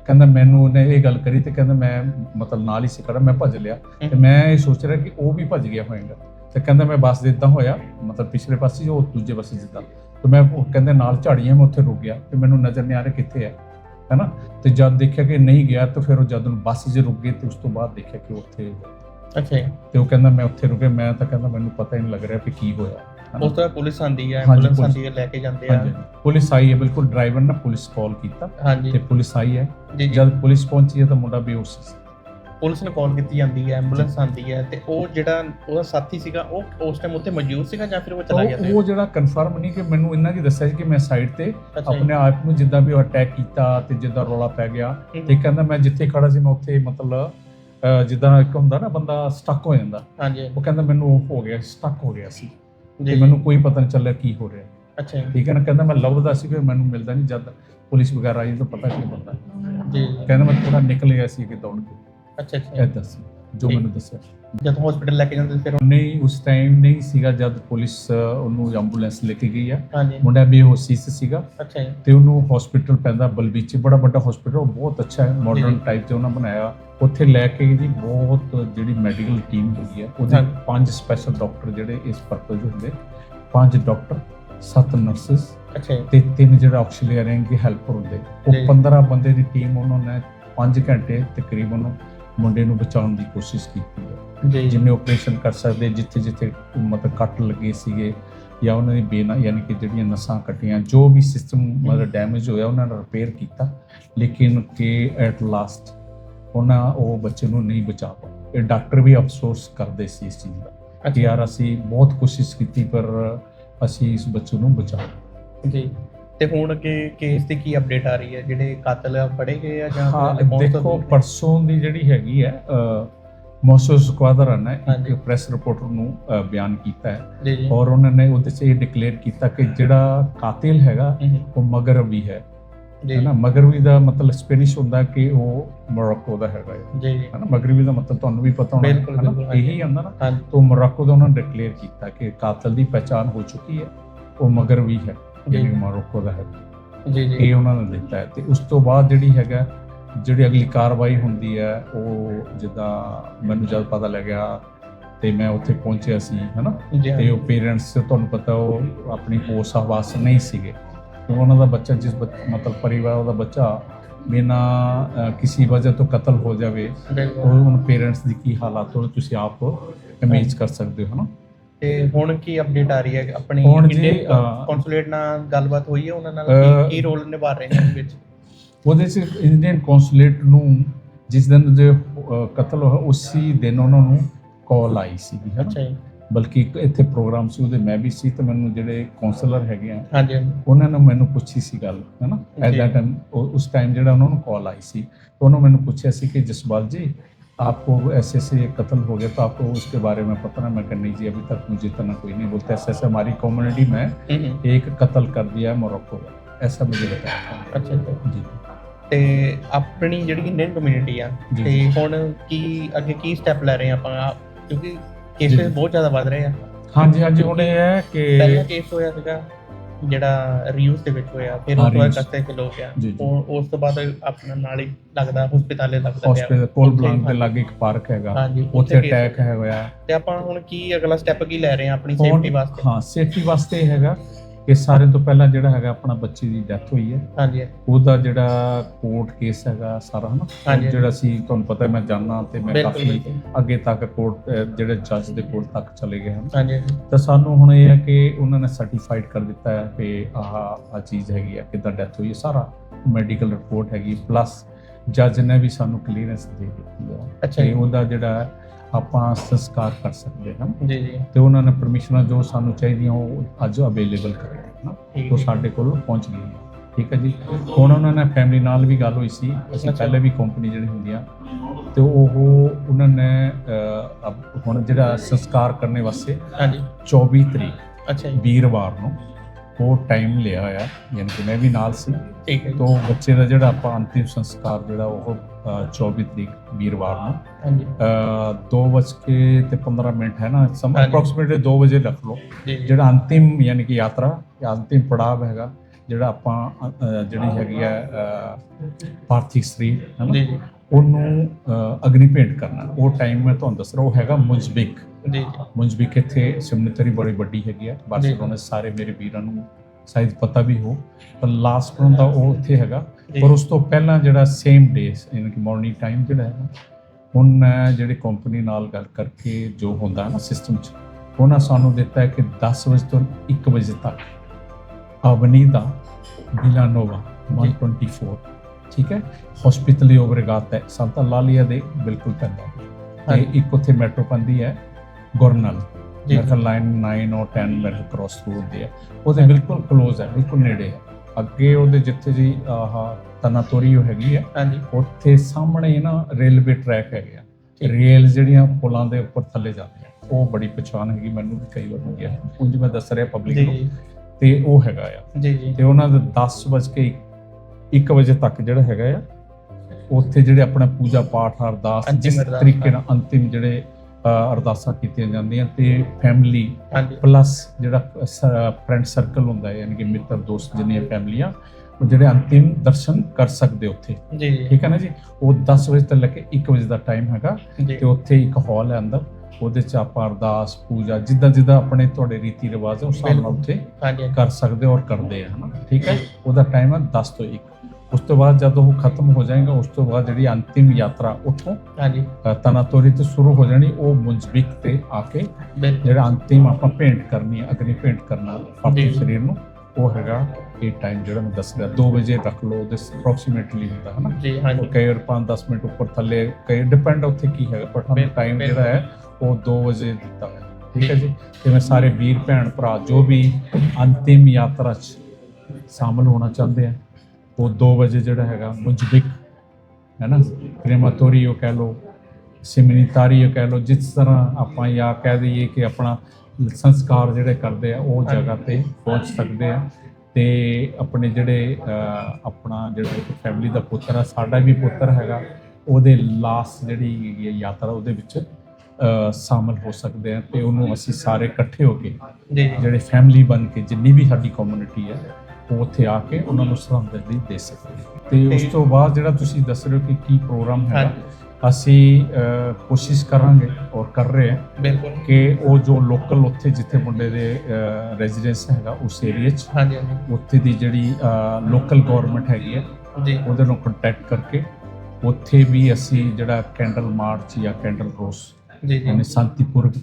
ਕਹਿੰਦਾ ਮੈਨੂੰ ਉਹਨੇ ਇਹ ਗੱਲ ਕਰੀ ਤੇ ਕਹਿੰਦਾ ਮੈਂ ਮਤਲਬ ਨਾਲ ਹੀ ਸੀ ਖੜਾ ਮੈਂ ਭੱਜ ਲਿਆ। ਤੇ ਮੈਂ ਇਹ ਸੋਚ ਰਿਹਾ ਕਿ ਉਹ ਵੀ ਭੱਜ ਗਿਆ ਹੋਏਗਾ। ਤੇ ਕਹਿੰਦਾ ਮੈਂ ਬੱਸ ਦੇ ਇੱਦਾਂ ਹੋਇਆ ਮਤਲਬ ਪਿਛਲੇ ਪਾਸੇ ਉਹ ਦੂਜੇ ਪਾਸੇ ਜਿੱਦਾਂ। ਤੇ ਮੈਂ ਉਹ ਕਹਿੰਦੇ ਨਾਲ ਝਾੜੀਆਂ ਮੈਂ ਉੱਥੇ ਰੁਕ ਗਿਆ ਤੇ ਮੈਨੂੰ ਨਜ਼ਰ ਨਹੀਂ ਆ ਰਿਹਾ ਕਿੱਥੇ ਹੈ। ਹੈਨਾ? ਤੇ ਜਦ ਦੇਖਿਆ ਕਿ ਨਹੀਂ ਗਿਆ ਤਾਂ ਫਿਰ ਉਹ ਜਦ ਨੂੰ ਬੱਸ 'ਚ ਰੁਕ ਗਏ ਤੇ ਉਸ ਤੋਂ ਬਾਅਦ ਦੇਖਿਆ ਕਿ ਉੱਥੇ ਅੱਛਾ ਜੀ। ਤੇ ਉਹ ਕਹਿੰਦਾ ਮੈਂ ਉੱਥੇ ਰੁਕੇ ਮੈਂ ਤਾਂ ਕਹਿੰਦਾ ਮੈਨੂੰ ਪਤਾ ਹੀ ਨਹੀਂ ਲੱਗ ਰਿਹਾ ਕਿ ਕੀ ਹੋਇਆ? ਉਸ ਤੋਂ ਪੁਲਿਸ ਆਂਦੀ ਹੈ ਹਾਂਜੀ, ਐਂਬੂਲੈਂਸ ਪੁਲਿਸ। ਆਂਦੀ ਹੈ ਲੈ ਕੇ ਜਾਂਦੇ ਆ ਹਾਂਜੀ ਪੁਲਿਸ ਆਈ ਹੈ ਬਿਲਕੁਲ ਡਰਾਈਵਰ ਨੇ ਪੁਲਿਸ ਕਾਲ ਕੀਤਾ ਹਾਂਜੀ ਤੇ ਪੁਲਿਸ ਆਈ ਹੈ ਜੀ ਜੀ ਜਦ ਪੁਲਿਸ ਪਹੁੰਚੀ ਹੈ ਤਾਂ ਮੁੰਡਾ ਬੇਹੋਸ਼ ਸੀ ਪੁਲਿਸ ਨੂੰ ਕਾਲ ਕੀਤੀ ਜਾਂਦੀ ਹੈ ਐਂਬੂਲੈਂਸ ਆਂਦੀ ਹੈ ਤੇ ਉਹ ਜਿਹੜਾ ਉਹਦਾ ਸਾਥੀ ਸੀਗਾ ਉਹ ਉਸ ਟਾਈਮ ਉੱਥੇ ਮੌਜੂਦ ਸੀਗਾ ਜਾਂ ਫਿਰ ਉਹ ਚਲਾ ਗਿਆ ਸੀ ਉਹ ਜਿਹੜਾ ਕਨਫਰਮ ਨਹੀਂ ਕਿ ਮੈਨੂੰ ਇੰਨਾ ਕੀ ਦੱਸਿਆ ਸੀ ਕਿ ਮੈਂ ਸਾਈਡ ਤੇ। ਆਪਣੇ ਆਪ ਨੂੰ ਜਿੱਦਾਂ ਵੀ ਉਹ ਅਟੈਕ ਕੀਤਾ ਤੇ ਜਿੱਦਾਂ ਰੋਲਾ ਪੈ ਗਿਆ। ਤੇ ਕਹਿੰਦਾ ਮੈਂ ਜਿੱਥੇ ਖੜਾ ਸੀ ਮੈਂ ਉੱਥੇ ਮਤਲਬ ਅਹ, ਜਿੱਦਾਂ ਇੱਕ ਹੁੰਦਾ ਨਾ ਬੰਦਾ ਸਟਕ ਹੋ ਜਾਂਦਾ। ਹਾਂਜੀ। ਉਹ ਕਹਿੰਦਾ ਮੈਨੂੰ ਹੋ ਗਿਆ ਸਟਕ ਹੋ ਗਿਆ ਸੀ। ਜੀ। ਮੈਨੂੰ ਕੋਈ ਪਤਾ ਨਹੀਂ ਚੱਲਿਆ ਕੀ ਹੋ ਰਿਹਾ। ਅੱਛਾ ਜੀ। ਠੀਕ ਹੈ ਨਾ ਕਹਿੰਦਾ ਮੈਂ ਲੱਭਦਾ ਸੀ ਕਿ ਮੈਨੂੰ ਮਿਲਦਾ ਨਹੀਂ ਜਦ ਪੁਲਿਸ ਵਗੈਰਾ ਆਈ ਤਾਂ ਪਤਾ ਕੀ ਬੰਦਾ ਜੀ। ਕਹਿੰਦਾ ਮੈਂ ਥੋੜਾ ਨਿਕਲ ਗਿਆ ਸੀ ਕਿ ਦੌੜ ਕੇ। ਅੱਛਾ ਅੱਛਾ। ਐਦਾਂ ਸੀ। ਜੋ। ਮੈਨੂੰ ਦੱਸਿਆ ਜਦੋਂ ਹਸਪੀਟਲ ਲੈ ਕੇ ਜਾਂਦੇ ਫਿਰ ਨਹੀਂ ਉਸ ਟਾਈਮ ਨਹੀਂ ਸੀਗਾ ਜਦ ਪੁਲਿਸ ਉਹਨੂੰ ਐਂਬੂਲੈਂਸ ਲੈ ਕੇ ਗਈ ਆ। ਹਾਂਜੀ। ਮੁੰਡਾ ਬੇਹੋਸ਼ੀ 'ਚ ਸੀਗਾ। ਅੱਛਾ ਜੀ। ਤੇ ਉਹਨੂੰ ਹਸਪੀਟਲ ਪੈਂਦਾ ਬਲਬੀਚੀ ਬੜਾ ਵੱਡਾ ਹਸਪੀਟਲ ਉਹ ਬਹੁਤ ਅੱਛਾ ਹੈ ਮਾਡਰਨ। ਟਾਈਪ ਤੇ ਉਹਨਾਂ ਬਣਾਇਆ। ਉੱਥੇ ਲੈ ਕੇ ਜੀ ਬਹੁਤ ਜਿਹੜੀ ਮੈਡੀਕਲ ਟੀਮ ਹੈਗੀ ਹੈ ਉਹਦੇ। ਪੰਜ ਸਪੈਸ਼ਲ ਡਾਕਟਰ ਜਿਹੜੇ ਇਸ ਪਰਪਸ ਹੁੰਦੇ। ਪੰਜ ਡਾਕਟਰ ਸੱਤ ਨਰਸਸ ਅੱਛਾ ਤੇ ਤਿੰਨ ਜਿਹੜੇ ਆਕਸੀਲੀਅਰਿੰਗ ਦੇ ਹੈਲਪਰ ਹੁੰਦੇ। ਉਹ ਜੀ। 15 ਬੰਦੇ ਦੀ ਟੀਮ ਉਹਨਾਂ ਨੇ 5 ਘੰਟੇ ਤਕਰੀਬਨ ਮੁੰਡੇ ਨੂੰ ਬਚਾਉਣ ਦੀ ਕੋਸ਼ਿਸ਼ ਕੀਤੀ ਹੈ। ਜੀ। ਜੀ ਜਿੰਨੇ ਆਪਰੇਸ਼ਨ ਕਰ ਸਕਦੇ ਜਿੱਥੇ ਜਿੱਥੇ ਮਤਲਬ ਕੱਟ ਲੱਗੇ ਸੀਗੇ ਜਾਂ ਉਹਨਾਂ ਦੀ ਬੇਨਾ ਯਾਨੀ ਕਿ ਜਿਹੜੀਆਂ ਨਸਾਂ ਕੱਟੀਆਂ ਜੋ ਵੀ ਸਿਸਟਮ ਮਤਲਬ ਡੈਮੇਜ ਹੋਇਆ ਉਹਨਾਂ ਨੇ ਰਿਪੇਅਰ ਕੀਤਾ। ਲੇਕਿਨ ਕਿ ਐਟ ਲਾਸਟ ਉਹਨਾਂ ਉਹ ਬੱਚੇ ਨੂੰ ਨਹੀਂ ਬਚਾ ਪਾਏ ਇਹ ਡਾਕਟਰ ਵੀ ਅਫਸੋਸ ਕਰਦੇ ਸੀ ਇਸ ਚੀਜ਼ ਦਾ। ਕਿ ਯਾਰ ਅਸੀਂ ਬਹੁਤ ਕੋਸ਼ਿਸ਼ ਕੀਤੀ ਪਰ ਅਸੀਂ ਇਸ ਬੱਚੇ ਨੂੰ ਬਚਾ ਜੀ। ਤੇ ਹੁਣ ਅੱਗੇ ਕੇਸ ਦੀ ਕੀ ਅਪਡੇਟ ਆ ਰਹੀ ਹੈ? ਜਿਹੜੇ ਕਾਤਲ ਆ ਫੜੇ ਗਏ ਆ ਜਾਂ ਹਾਂ ਤੋਂ ਦੇਖੋ? ਪਰਸੋਂ ਦੀ ਜਿਹੜੀ ਹੈਗੀ ਹੈ ਮੋਸੋ ਸਕਵਾਦਰ ਨੇ ਇੱਕ। ਪ੍ਰੈਸ ਰਿਪੋਰਟਰ ਨੂੰ ਬਿਆਨ ਕੀਤਾ ਹੈ ਔਰ ਉਹਨਾਂ ਨੇ ਉਹਦੇ 'ਚ ਇਹ ਡਿਕਲੇਅਰ ਕੀਤਾ ਕਿ ਜਿਹੜਾ ਕਾਤਿਲ ਹੈਗਾ ਉਹ ਮਗਰਬੀ ਹੈ। ਹੈ ਨਾ ਮਗਰਬੀ ਦਾ ਮਤਲਬ ਸਪੈਨਿਸ਼ ਹੁੰਦਾ ਕਿ ਉਹ ਮੋਰੋਕੋ ਦਾ ਹੈਗਾ ਜੀ। ਹੈ ਨਾ ਮਗਰਬੀ ਦਾ ਮਤਲਬ ਤੁਹਾਨੂੰ ਵੀ ਪਤਾ ਹੋਣਾ ਹੈ। ਨਾ? ਇਹੀ ਹੁੰਦਾ ਨਾ। ਤੋਂ ਮੋਰੋਕੋ ਦਾ ਉਹਨਾਂ ਨੇ ਡਿਕਲੇਅਰ ਕੀਤਾ ਕਿ ਕਾਤਲ ਦੀ ਪਛਾਣ ਹੋ ਚੁੱਕੀ ਹੈ ਉਹ ਮਗਰਬੀ ਹੈ। ਜੀ ਮੋਰੋਕੋ ਦਾ ਹੈ। ਜੀ ਜੀ। ਇਹ ਉਹਨਾਂ ਨੇ ਦਿੱਤਾ ਹੈ। ਤੇ ਉਸ ਤੋਂ ਬਾਅਦ ਜਿਹੜੀ ਹੈਗਾ ਜਿਹੜੀ ਅਗਲੀ ਕਾਰਵਾਈ ਹੁੰਦੀ ਹੈ ਉਹ ਜਿੱਦਾਂ ਮੈਨੂੰ ਜਦ ਪਤਾ ਲੱਗਿਆ ਤੇ ਮੈਂ ਉੱਥੇ ਪਹੁੰਚਿਆ ਸੀ ਹਨਾ? ਤੇ। ਉਹ ਪੇਰੈਂਟਸ ਤੁਹਾਨੂੰ ਪਤਾ ਉਹ ਆਪਣੀ ਹੋਸ਼ ਹਵਾਸ ਨਹੀਂ ਸੀਗੇ। ਤੇ ਉਹਨਾਂ ਦਾ ਬੱਚਾ ਜਿਸ ਮਤਲਬ ਪਰਿਵਾਰ ਦਾ ਬੱਚਾ ਬਿਨਾ ਕਿਸੇ ਵਜ੍ਹਾ ਤੋਂ ਕਤਲ ਹੋ ਜਾਵੇ ਉਹ ਉਹਨਾਂ ਪੇਰੈਂਟਸ ਦੀ ਕੀ ਹਾਲਾਤ ਹੋਣ ਤੁਸੀਂ ਆਪ ਇਮੇਜ ਕਰ ਸਕਦੇ ਹੋ ਹਨਾ? ਤੇ ਹੁਣ ਕੀ ਅਪਡੇਟ ਆ ਰਹੀ ਹੈ? ਆਪਣੀ ਹੁਣ ਜੀ, ਇੰਡੀਅਨ ਨਾਲ ਗੱਲਬਾਤ ਹੋਈ ਹੈ ਉਹਨਾਂ ਨਾਲ? ਕੀ- ਰੋਲ ਨਿਭਾ ਰਹੇ ਨੇ ਵਿੱਚ? ਉਹਦੇ ਚ ਇੰਡੀਅਨ ਕੌਂਸੂਲੇਟ ਨੂੰ ਜਿਸ ਦਿਨ ਜੇ ਕਤਲ ਹੋਇਆ ਉਸੇ ਦਿਨ ਉਹਨਾਂ ਨੂੰ ਕਾਲ ਆਈ ਸੀਗੀ ਹੈ ਅੱਛਾ ਬਲਕਿ ਇੱਕ ਇੱਥੇ ਪ੍ਰੋਗਰਾਮ ਸੀ ਉਹਦੇ ਮੈਂ ਵੀ ਸੀ ਤੇ ਮੈਨੂੰ ਜਿਹੜੇ ਕਾਉਂਸਲਰ ਹੈਗੇ ਆ ਹਾਂਜੀ ਉਹਨਾਂ ਨੇ ਮੈਨੂੰ ਪੁੱਛੀ ਸੀ ਗੱਲ ਹੈਨਾ ਐਟ ਜੀ। ਟਾਈਮ ਉਸ ਟਾਈਮ ਜਿਹੜਾ ਉਹਨਾਂ ਨੂੰ ਕਾਲ ਆਈ ਸੀ ਤੇ ਉਹਨਾਂ ਮੈਨੂੰ ਪੁੱਛਿਆ ਸੀ ਕਿ ਜਸਵਾਲ ਜੀ आपको ऐसे ऐसे ये कत्ल हो गया तो आपको उसके बारे में पता ना मैं कहा नहीं जी अभी तक मुझे इतना कोई नहीं बोलते ऐसे ऐसे हमारी कम्युनिटी में ਹਮ, ਹਮ, एक कत्ल कर दिया है मोरक्को में ऐसा मुझे बताया था ਅੱਛਾ ਅੱਛਾ जी ਤੇ ਆਪਣੀ ਜਿਹੜੀ ਇੰਡੀਅਨ ਕਮਿਊਨਿਟੀ ਆ ਜੀ। ਤੇ ਹੁਣ ਕੀ ਅੱਗੇ ਕੀ ਸਟੈਪ ਲੈ ਰਹੇ ਆ ਆਪਾਂ ਆਪ- ਕਿਉਂਕਿ ਕੇਸਿਸ ਜੀ। ਬਹੁਤ ਜ਼ਿਆਦਾ ਵੱਧ ਰਹੇ ਆ हाँ जी हाँ जी ਹੁਣ ਇਹ ਹੈ ਪਹਿਲਾ ਕਿ ਕੇਸ ਹੋਇਆ ਸੀਗਾ ਜਿਹੜਾ ਰਿਊਸ ਦੇ ਵਿੱਚ ਹੋਇਆ ਫਿਰ ਹਾਂ, ਉਸ ਤੋਂ। ਕਸਤੇ ਚ ਲੋਕ ਆ। ਉਹ- ਉਸ ਤੋਂ ਬਾਅਦ ਆਪਣਾ ਨਾਲ ਹੀ ਲੱਗਦਾ ਹਸਪਤਾਲੇ ਲੱਗਦਾ ਹਸਪੀਟਲ ਕੋਲ ਬਲਾਂਕ ਦੇ। ਲਾਗੇ ਇੱਕ ਪਾਰਕ ਹੈਗਾ। ਉੱਥੇ ਅਟੈਕ ਹੈ ਹੋਇਆ। ਤੇ ਆਪਾਂ ਹੁਣ ਕੀ ਅਗਲਾ ਸਟੈਪ ਕੀ ਲੈ ਰਹੇ ਆ ਆਪਣੀ ਸੇਫਟੀ ਵਾਸਤੇ? ਹਾਂ ਸੇਫਟੀ ਵਾਸਤੇ ਹੈਗਾ। ਕਿ ਸਾਰੇ ਤੋਂ ਪਹਿਲਾਂ ਜਿਹੜਾ ਹੈਗਾ ਆਪਣਾ ਬੱਚੇ ਦੀ ਡੈਥ ਹੋਈ ਹੈ। ਹਾਂਜੀ। ਉਹਦਾ ਜਿਹੜਾ ਕੋਰਟ ਕੇਸ ਹੈਗਾ ਸਾਰਾ ਹਨਾ। ਜਿਹੜਾ ਸੀ ਤੁਹਾਨੂੰ ਪਤਾ ਮੈਂ ਜਾਣਨਾ ਤੇ ਮੈਂ ਕਾਫੀ ਅੱਗੇ ਤੱਕ ਕੋਰਟ ਜਿਹੜੇ ਜੱਜ ਦੇ ਕੋਲ ਤੱਕ ਚਲੇ ਗਏ ਹਨ। ਹਾਂਜੀ ਤਾਂ ਸਾਨੂੰ ਹੁਣ ਇਹ ਹੈ ਕਿ ਉਹਨਾਂ ਨੇ ਸਰਟੀਫਾਈਡ ਕਰ ਦਿੱਤਾ ਹੈ ਕਿ ਆਹ ਆ ਚੀਜ਼ ਹੈਗੀ ਹੈ ਕਿਦਾਂ ਡੈਥ ਹੋਈ ਹੈ। ਸਾਰਾ ਮੈਡੀਕਲ ਰਿਪੋਰਟ ਹੈਗੀ ਪਲੱਸ ਜੱਜ ਨੇ ਵੀ ਸਾਨੂੰ ਕਲੀਅਰੈਂਸ ਦੇ ਦਿੱਤੀ ਹੈ। ਅੱਛਾ ਉਹਦਾ ਜਿਹੜਾ ਆਪਾਂ ਸੰਸਕਾਰ ਕਰ ਸਕਦੇ ਹਾਂ। ਜੀ ਜੀ। ਤੇ ਉਹਨਾਂ ਨੇ ਪਰਮਿਸ਼ਨਾਂ ਜੋ ਸਾਨੂੰ ਚਾਹੀਦੀਆਂ ਉਹ ਅੱਜ ਅਵੇਲੇਬਲ ਕਰ ਰਹੇ ਹਨ ਠੀਕ ਤੋਂ ਹੈ। ਸਾਡੇ ਕੋਲ ਪਹੁੰਚ ਗਈ ਠੀਕ ਹੈ ਜੀ? ਹੁਣ ਉਹਨਾਂ ਨੇ ਫੈਮਿਲੀ ਨਾਲ ਵੀ ਗੱਲ ਹੋਈ ਸੀ। ਅਸੀਂ। ਪਹਿਲੇ ਵੀ ਕੰਪਨੀ ਜਿਹੜੀ ਹੁੰਦੀਆਂ ਤੇ ਉਹ ਉਹਨਾਂ ਨੇ ਹੁਣ ਜਿਹੜਾ ਸੰਸਕਾਰ ਕਰਨ ਵਾਸਤੇ ਹਾਂਜੀ। 24 ਤਰੀਕ ਅੱਛਾ ਜੀ। ਵੀਰਵਾਰ ਨੂੰ ਉਹ ਟਾਈਮ ਲਿਆ ਹੋਇਆ ਯਾਨੀ ਕਿ ਮੈਂ ਵੀ ਨਾਲ ਸੀ। ਠੀਕ ਹੈ ਤੋਂ ਬੱਚੇ ਦਾ ਜਿਹੜਾ ਆਪਾਂ ਅੰਤਿਮ ਸੰਸਕਾਰ ਜਿਹੜਾ ਉਹ ਅਹ, 24 ਤਰੀਕ ਵੀਰਵਾਰ ਨੂੰ। ਹਾਂਜੀ। ਦੋ ਵਜ ਕੇ ਤੇ 15 ਮਿੰਟ ਹੈ ਨਾ ਸਮ। ਅਪਰੋਕਸੀਮੇਟਲੀ 2 ਵਜੇ ਰੱਖ ਲਓ। ਜਿਹੜਾ ਅੰਤਿਮ ਯਾਨੀ ਕਿ ਯਾਤਰਾ ਜਾਂ ਅੰਤਿਮ ਪੜਾਅ ਹੈਗਾ ਜਿਹੜਾ ਆਪਾਂ ਜਿਹੜੀ ਹੈਗੀ ਹੈ ਅ, ਪਾਰਥਿਵ ਸਰੀਰ ਹੈ ਨਾ? ਉਹਨੂੰ ਅਗਨੀ ਭੇਂਟ ਕਰਨਾ। ਉਹ ਟਾਈਮ ਮੈਂ ਤੁਹਾਨੂੰ ਦੱਸ ਰਿਹਾ ਉਹ ਹੈਗਾ ਮੁੰਜਬਿਕ। ਜੀ ਜੀ ਮੁੰਜਬਿਕ ਇੱਥੇ ਸਿਮਨਤਰੀ ਬੜੀ ਵੱਡੀ ਹੈਗੀ ਹੈ ਬਾਰਸੀਲੋਨਾ ਸਾਰੇ ਮੇਰੇ ਵੀਰਾਂ ਨੂੰ ਸ਼ਾਇਦ ਪਤਾ ਵੀ ਹੋ ਪਰ ਲਾਸਟ ਨੂੰ ਤਾਂ ਉਹ ਉੱਥੇ ਹੈਗਾ। ਪਰ ਉਸ ਤੋਂ ਪਹਿਲਾਂ ਜਿਹੜਾ ਸੇਮ ਡੇ ਯਾਨੀ ਕਿ ਮਾਰਨਿੰਗ ਟਾਈਮ ਜਿਹੜਾ ਹੈ ਹੁਣ ਜਿਹੜੀ ਕੰਪਨੀ ਨਾਲ ਗੱਲ ਕਰਕੇ ਜੋ ਹੁੰਦਾ ਹੈ ਨਾ ਸਿਸਟਮ 'ਚ ਉਹਨਾਂ ਸਾਨੂੰ ਦਿੱਤਾ ਹੈ ਕਿ 10 ਵਜੇ ਤੋਂ 1 ਵਜੇ ਤੱਕ ਅਵਨੀਦਾ ਵਿਲਾਨੋਵਾ 124 ਠੀਕ ਹੈ ਹਸਪੀਟਲੀ ਓਬਰੇਗਾਤਾ ਹੈ ਸੰਤਾ ਲਾਲੀਆ ਦੇ ਬਿਲਕੁਲ ਹੈ। ਤੇ। ਇੱਕ ਉੱਥੇ ਮੈਟਰੋ ਪੈਂਦੀ ਹੈ ਗੁਰਨਲ ਮੇਰੇ ਖਿਆਲ ਲਾਈਨ 9 ਔਰ 10 ਮੈਟਰੋ ਕ੍ਰਾਸ ਰੋਡ ਦੇ ਹੈ ਉਹਦੇ ਬਿਲਕੁਲ ਕਲੋਜ਼ ਹੈ ਬਿਲਕੁਲ ਨੇੜੇ ਹੈ ਅੱਗੇ ਉਹਦੇ ਜਿੱਥੇ ਜੀ ਆਹ ਤਨਾਤੋਰੀਓ ਹੈਗੀ ਹੈ ਹਾਂਜੀ ਉੱਥੇ ਸਾਹਮਣੇ ਨਾ ਰੇਲਵੇ ਟਰੈਕ ਹੈਗੇ। ਰੇਲ ਜਿਹੜੀਆਂ ਪੁਲਾਂ ਦੇ ਉੱਪਰ ਥੱਲੇ ਜਾਂਦੀਆਂ ਉਹ ਬੜੀ ਪਛਾਣ ਹੈਗੀ ਮੈਨੂੰ ਵੀ ਕਈ ਵਾਰ ਹੋ ਗਿਆ ਉਂਝ ਮੈਂ ਦੱਸ ਰਿਹਾ ਪਬਲਿਕ ਨੂੰ ਤੇ ਉਹ ਹੈਗਾ ਆ ਜੀ ਜੀ ਤੇ ਉਹਨਾਂ ਦਾ 10 ਵਜੇ ਕੇ 1 ਵਜੇ ਤੱਕ ਜਿਹੜਾ ਹੈਗਾ ਆ ਉੱਥੇ ਜਿਹੜੇ ਆਪਣਾ ਪੂਜਾ ਪਾਠ ਅਰਦਾਸ ਜਿਸ ਤਰੀਕੇ ਨਾਲ ਅੰਤਿਮ ਜਿਹੜੇ ਅਰਦਾਸਾਂ ਕੀਤੀਆਂ ਜਾਂਦੀਆਂ ਤੇ ਫੈਮਿਲੀ ਪਲੱਸ ਜਿਹੜਾ ਫਰੈਂਡ ਸਰਕਲ ਹੁੰਦਾ ਹੈ ਯਾਨੀ ਕਿ ਮਿੱਤਰ ਦੋਸਤ ਜਿੰਨੀਆਂ ਫੈਮਲੀਆਂ ਉਹ ਜਿਹੜੇ ਅੰਤਿਮ ਦਰਸ਼ਨ ਕਰ ਸਕਦੇ ਉੱਥੇ। ਜੀ ਠੀਕ ਹੈ ਨਾ ਜੀ? ਉਹ 10 ਵਜੇ ਤੋਂ ਲੈ ਕੇ 1 ਵਜੇ ਦਾ ਟਾਈਮ ਹੈਗਾ ਤੇ ਉੱਥੇ ਇੱਕ ਹਾਲ ਹੈ ਅੰਦਰ। ਉਹਦੇ ਚ ਆਪਾਂ ਅਰਦਾਸ ਪੂਜਾ ਜਿੱਦਾਂ ਜਿੱਦਾਂ ਆਪਣੇ ਤੁਹਾਡੇ ਰੀਤੀ ਰਿਵਾਜ ਹੈ ਉਸ ਹਿਸਾਬ ਨਾਲ। ਉੱਥੇ ਕਰ ਸਕਦੇ ਔਰ ਕਰਦੇ ਆ ਹਨਾ? ਠੀਕ ਹੈ? ਉਹਦਾ ਟਾਈਮ ਹੈ 10 ਤੋਂ 1 ਉਸ ਤੋਂ ਬਾਅਦ ਜਦ ਉਹ ਖਤਮ ਹੋ ਜਾਏਗਾ ਉਸ ਤੋਂ ਬਾਅਦ ਜਿਹੜੀ ਅੰਤਿਮ ਯਾਤਰਾ ਉੱਥੋਂ ਹਾਂਜੀ। ਤਨਾਤੋਰੀ ਤੋਂ ਸ਼ੁਰੂ ਹੋ ਜਾਣੀ ਉਹ ਮੁੰਜਬਿਕ ਤੇ ਆ ਕੇ ਜਿਹੜਾ ਅੰਤਿਮ ਆਪਾਂ ਭੇਂਟ ਕਰਨੀ ਹੈ ਅਗਨੀ ਭੇਂਟ ਕਰਨਾ ਆਪਣੇ। ਸਰੀਰ ਨੂੰ ਉਹ ਹੈਗਾ ਇਹ ਟਾਈਮ ਜਿਹੜਾ ਮੈਂ ਦੱਸ ਰਿਹਾ 2 ਵਜੇ ਰੱਖ ਲਓ ਉਹਦੇ ਅਪਰੋਕਸੀਮੇਟਲੀ ਹੁੰਦਾ ਹੈ ਨਾ ਜੀ ਹਾਂਜੀ। ਕਈ ਵਾਰ 5-10 ਮਿੰਟ ਉੱਪਰ ਥੱਲੇ ਕਈ ਡਿਪੈਂਡ ਉੱਥੇ ਕੀ ਹੈਗਾ ਪਰ ਬਿਲਕੁਲ, ਟਾਈਮ। ਜਿਹੜਾ ਹੈ ਉਹ 2 ਵਜੇ ਦਿੱਤਾ ਹੈ ਠੀਕ ਹੈ ਜੀ? ਤੇ ਮੈਂ ਸਾਰੇ ਵੀਰ ਭੈਣ ਭਰਾ ਜੋ ਵੀ ਅੰਤਿਮ ਯਾਤਰਾ 'ਚ ਸ਼ਾਮਲ ਹੋਣਾ ਚਾਹੁੰਦੇ ਆ ਉਹ 2 ਵਜੇ ਜਿਹੜਾ ਹੈਗਾ ਮੁੰਜਬਿਕ ਹੈ ਨਾ? ਕ੍ਰੇਮਾਤੋਰੀਓ ਕਹਿ ਲਓ ਸਿਮਨੀਤਾਰੀਓ ਕਹਿ ਲਓ ਜਿਸ ਤਰ੍ਹਾਂ ਆਪਾਂ ਜਾਂ ਕਹਿ ਦਈਏ ਕਿ ਆਪਣਾ ਸੰਸਕਾਰ ਜਿਹੜੇ ਕਰਦੇ ਆ ਉਹ। ਜਗ੍ਹਾ ਤੇ ਪਹੁੰਚ ਸਕਦੇ ਆ। ਤੇ ਆਪਣੇ ਜਿਹੜੇ ਆਪਣਾ ਜਿਹੜਾ ਇੱਕ ਫੈਮਿਲੀ ਦਾ ਪੁੱਤਰ ਆ ਸਾਡਾ ਵੀ ਪੁੱਤਰ ਹੈਗਾ ਉਹਦੇ ਲਾਸਟ ਜਿਹੜੀ ਹੈਗੀ ਹੈ ਯਾਤਰਾ ਉਹਦੇ ਵਿੱਚ ਸ਼ਾਮਲ ਹੋ ਸਕਦੇ ਆ ਤੇ ਉਹਨੂੰ ਅਸੀਂ ਸਾਰੇ ਇਕੱਠੇ ਹੋ ਕੇ ਜਿਹੜੇ ਫੈਮਿਲੀ ਬਣ ਕੇ ਜਿੰਨੀ ਵੀ ਸਾਡੀ ਕਮਿਊਨਿਟੀ ਹੈ ਉਹ ਉੱਥੇ ਆ ਕੇ ਉਹਨਾਂ ਨੂੰ ਸ਼ਰਧਾਂਜਲੀ ਦੇ ਸਕਦੇ ਤੇ ਉਸ ਤੇ- ਬਾਅਦ ਜਿਹੜਾ ਤੁਸੀਂ ਦੱਸ ਰਹੇ ਹੋ ਕਿ ਕੀ ਪ੍ਰੋਗਰਾਮ ਹੈਗਾ ਹਾਂਜੀ। ਅਸੀਂ ਕੋਸ਼ਿਸ਼ ਕਰਾਂਗੇ ਔਰ ਕਰ ਰਹੇ ਹਾਂ ਬਿਲਕੁਲ। ਕਿ ਉਹ ਜੋ ਲੋਕਲ ਉੱਥੇ ਜਿੱਥੇ ਮੁੰਡੇ ਦੇ ਰੈਜ਼ੀਡੈਂਸ ਹੈਗਾ ਉਸ ਏਰੀਆ 'ਚ ਹਾਂਜੀ ਹਾਂਜੀ। ਉੱਥੇ ਦੀ ਜਿਹੜੀ ਲੋਕਲ ਗਵਰਨਮੈਂਟ ਹੈਗੀ ਹੈ ਜੀ। ਉਹਦੇ ਨਾਲ ਕੰਟੈਕਟ ਕਰਕੇ ਉੱਥੇ ਵੀ ਅਸੀਂ ਜਿਹੜਾ ਕੈਂਡਲ ਮਾਰਚ ਜਾਂ ਕੈਂਡਲ ਰੋਸ ਜੀ ਜੀ। ਯਾਨੀ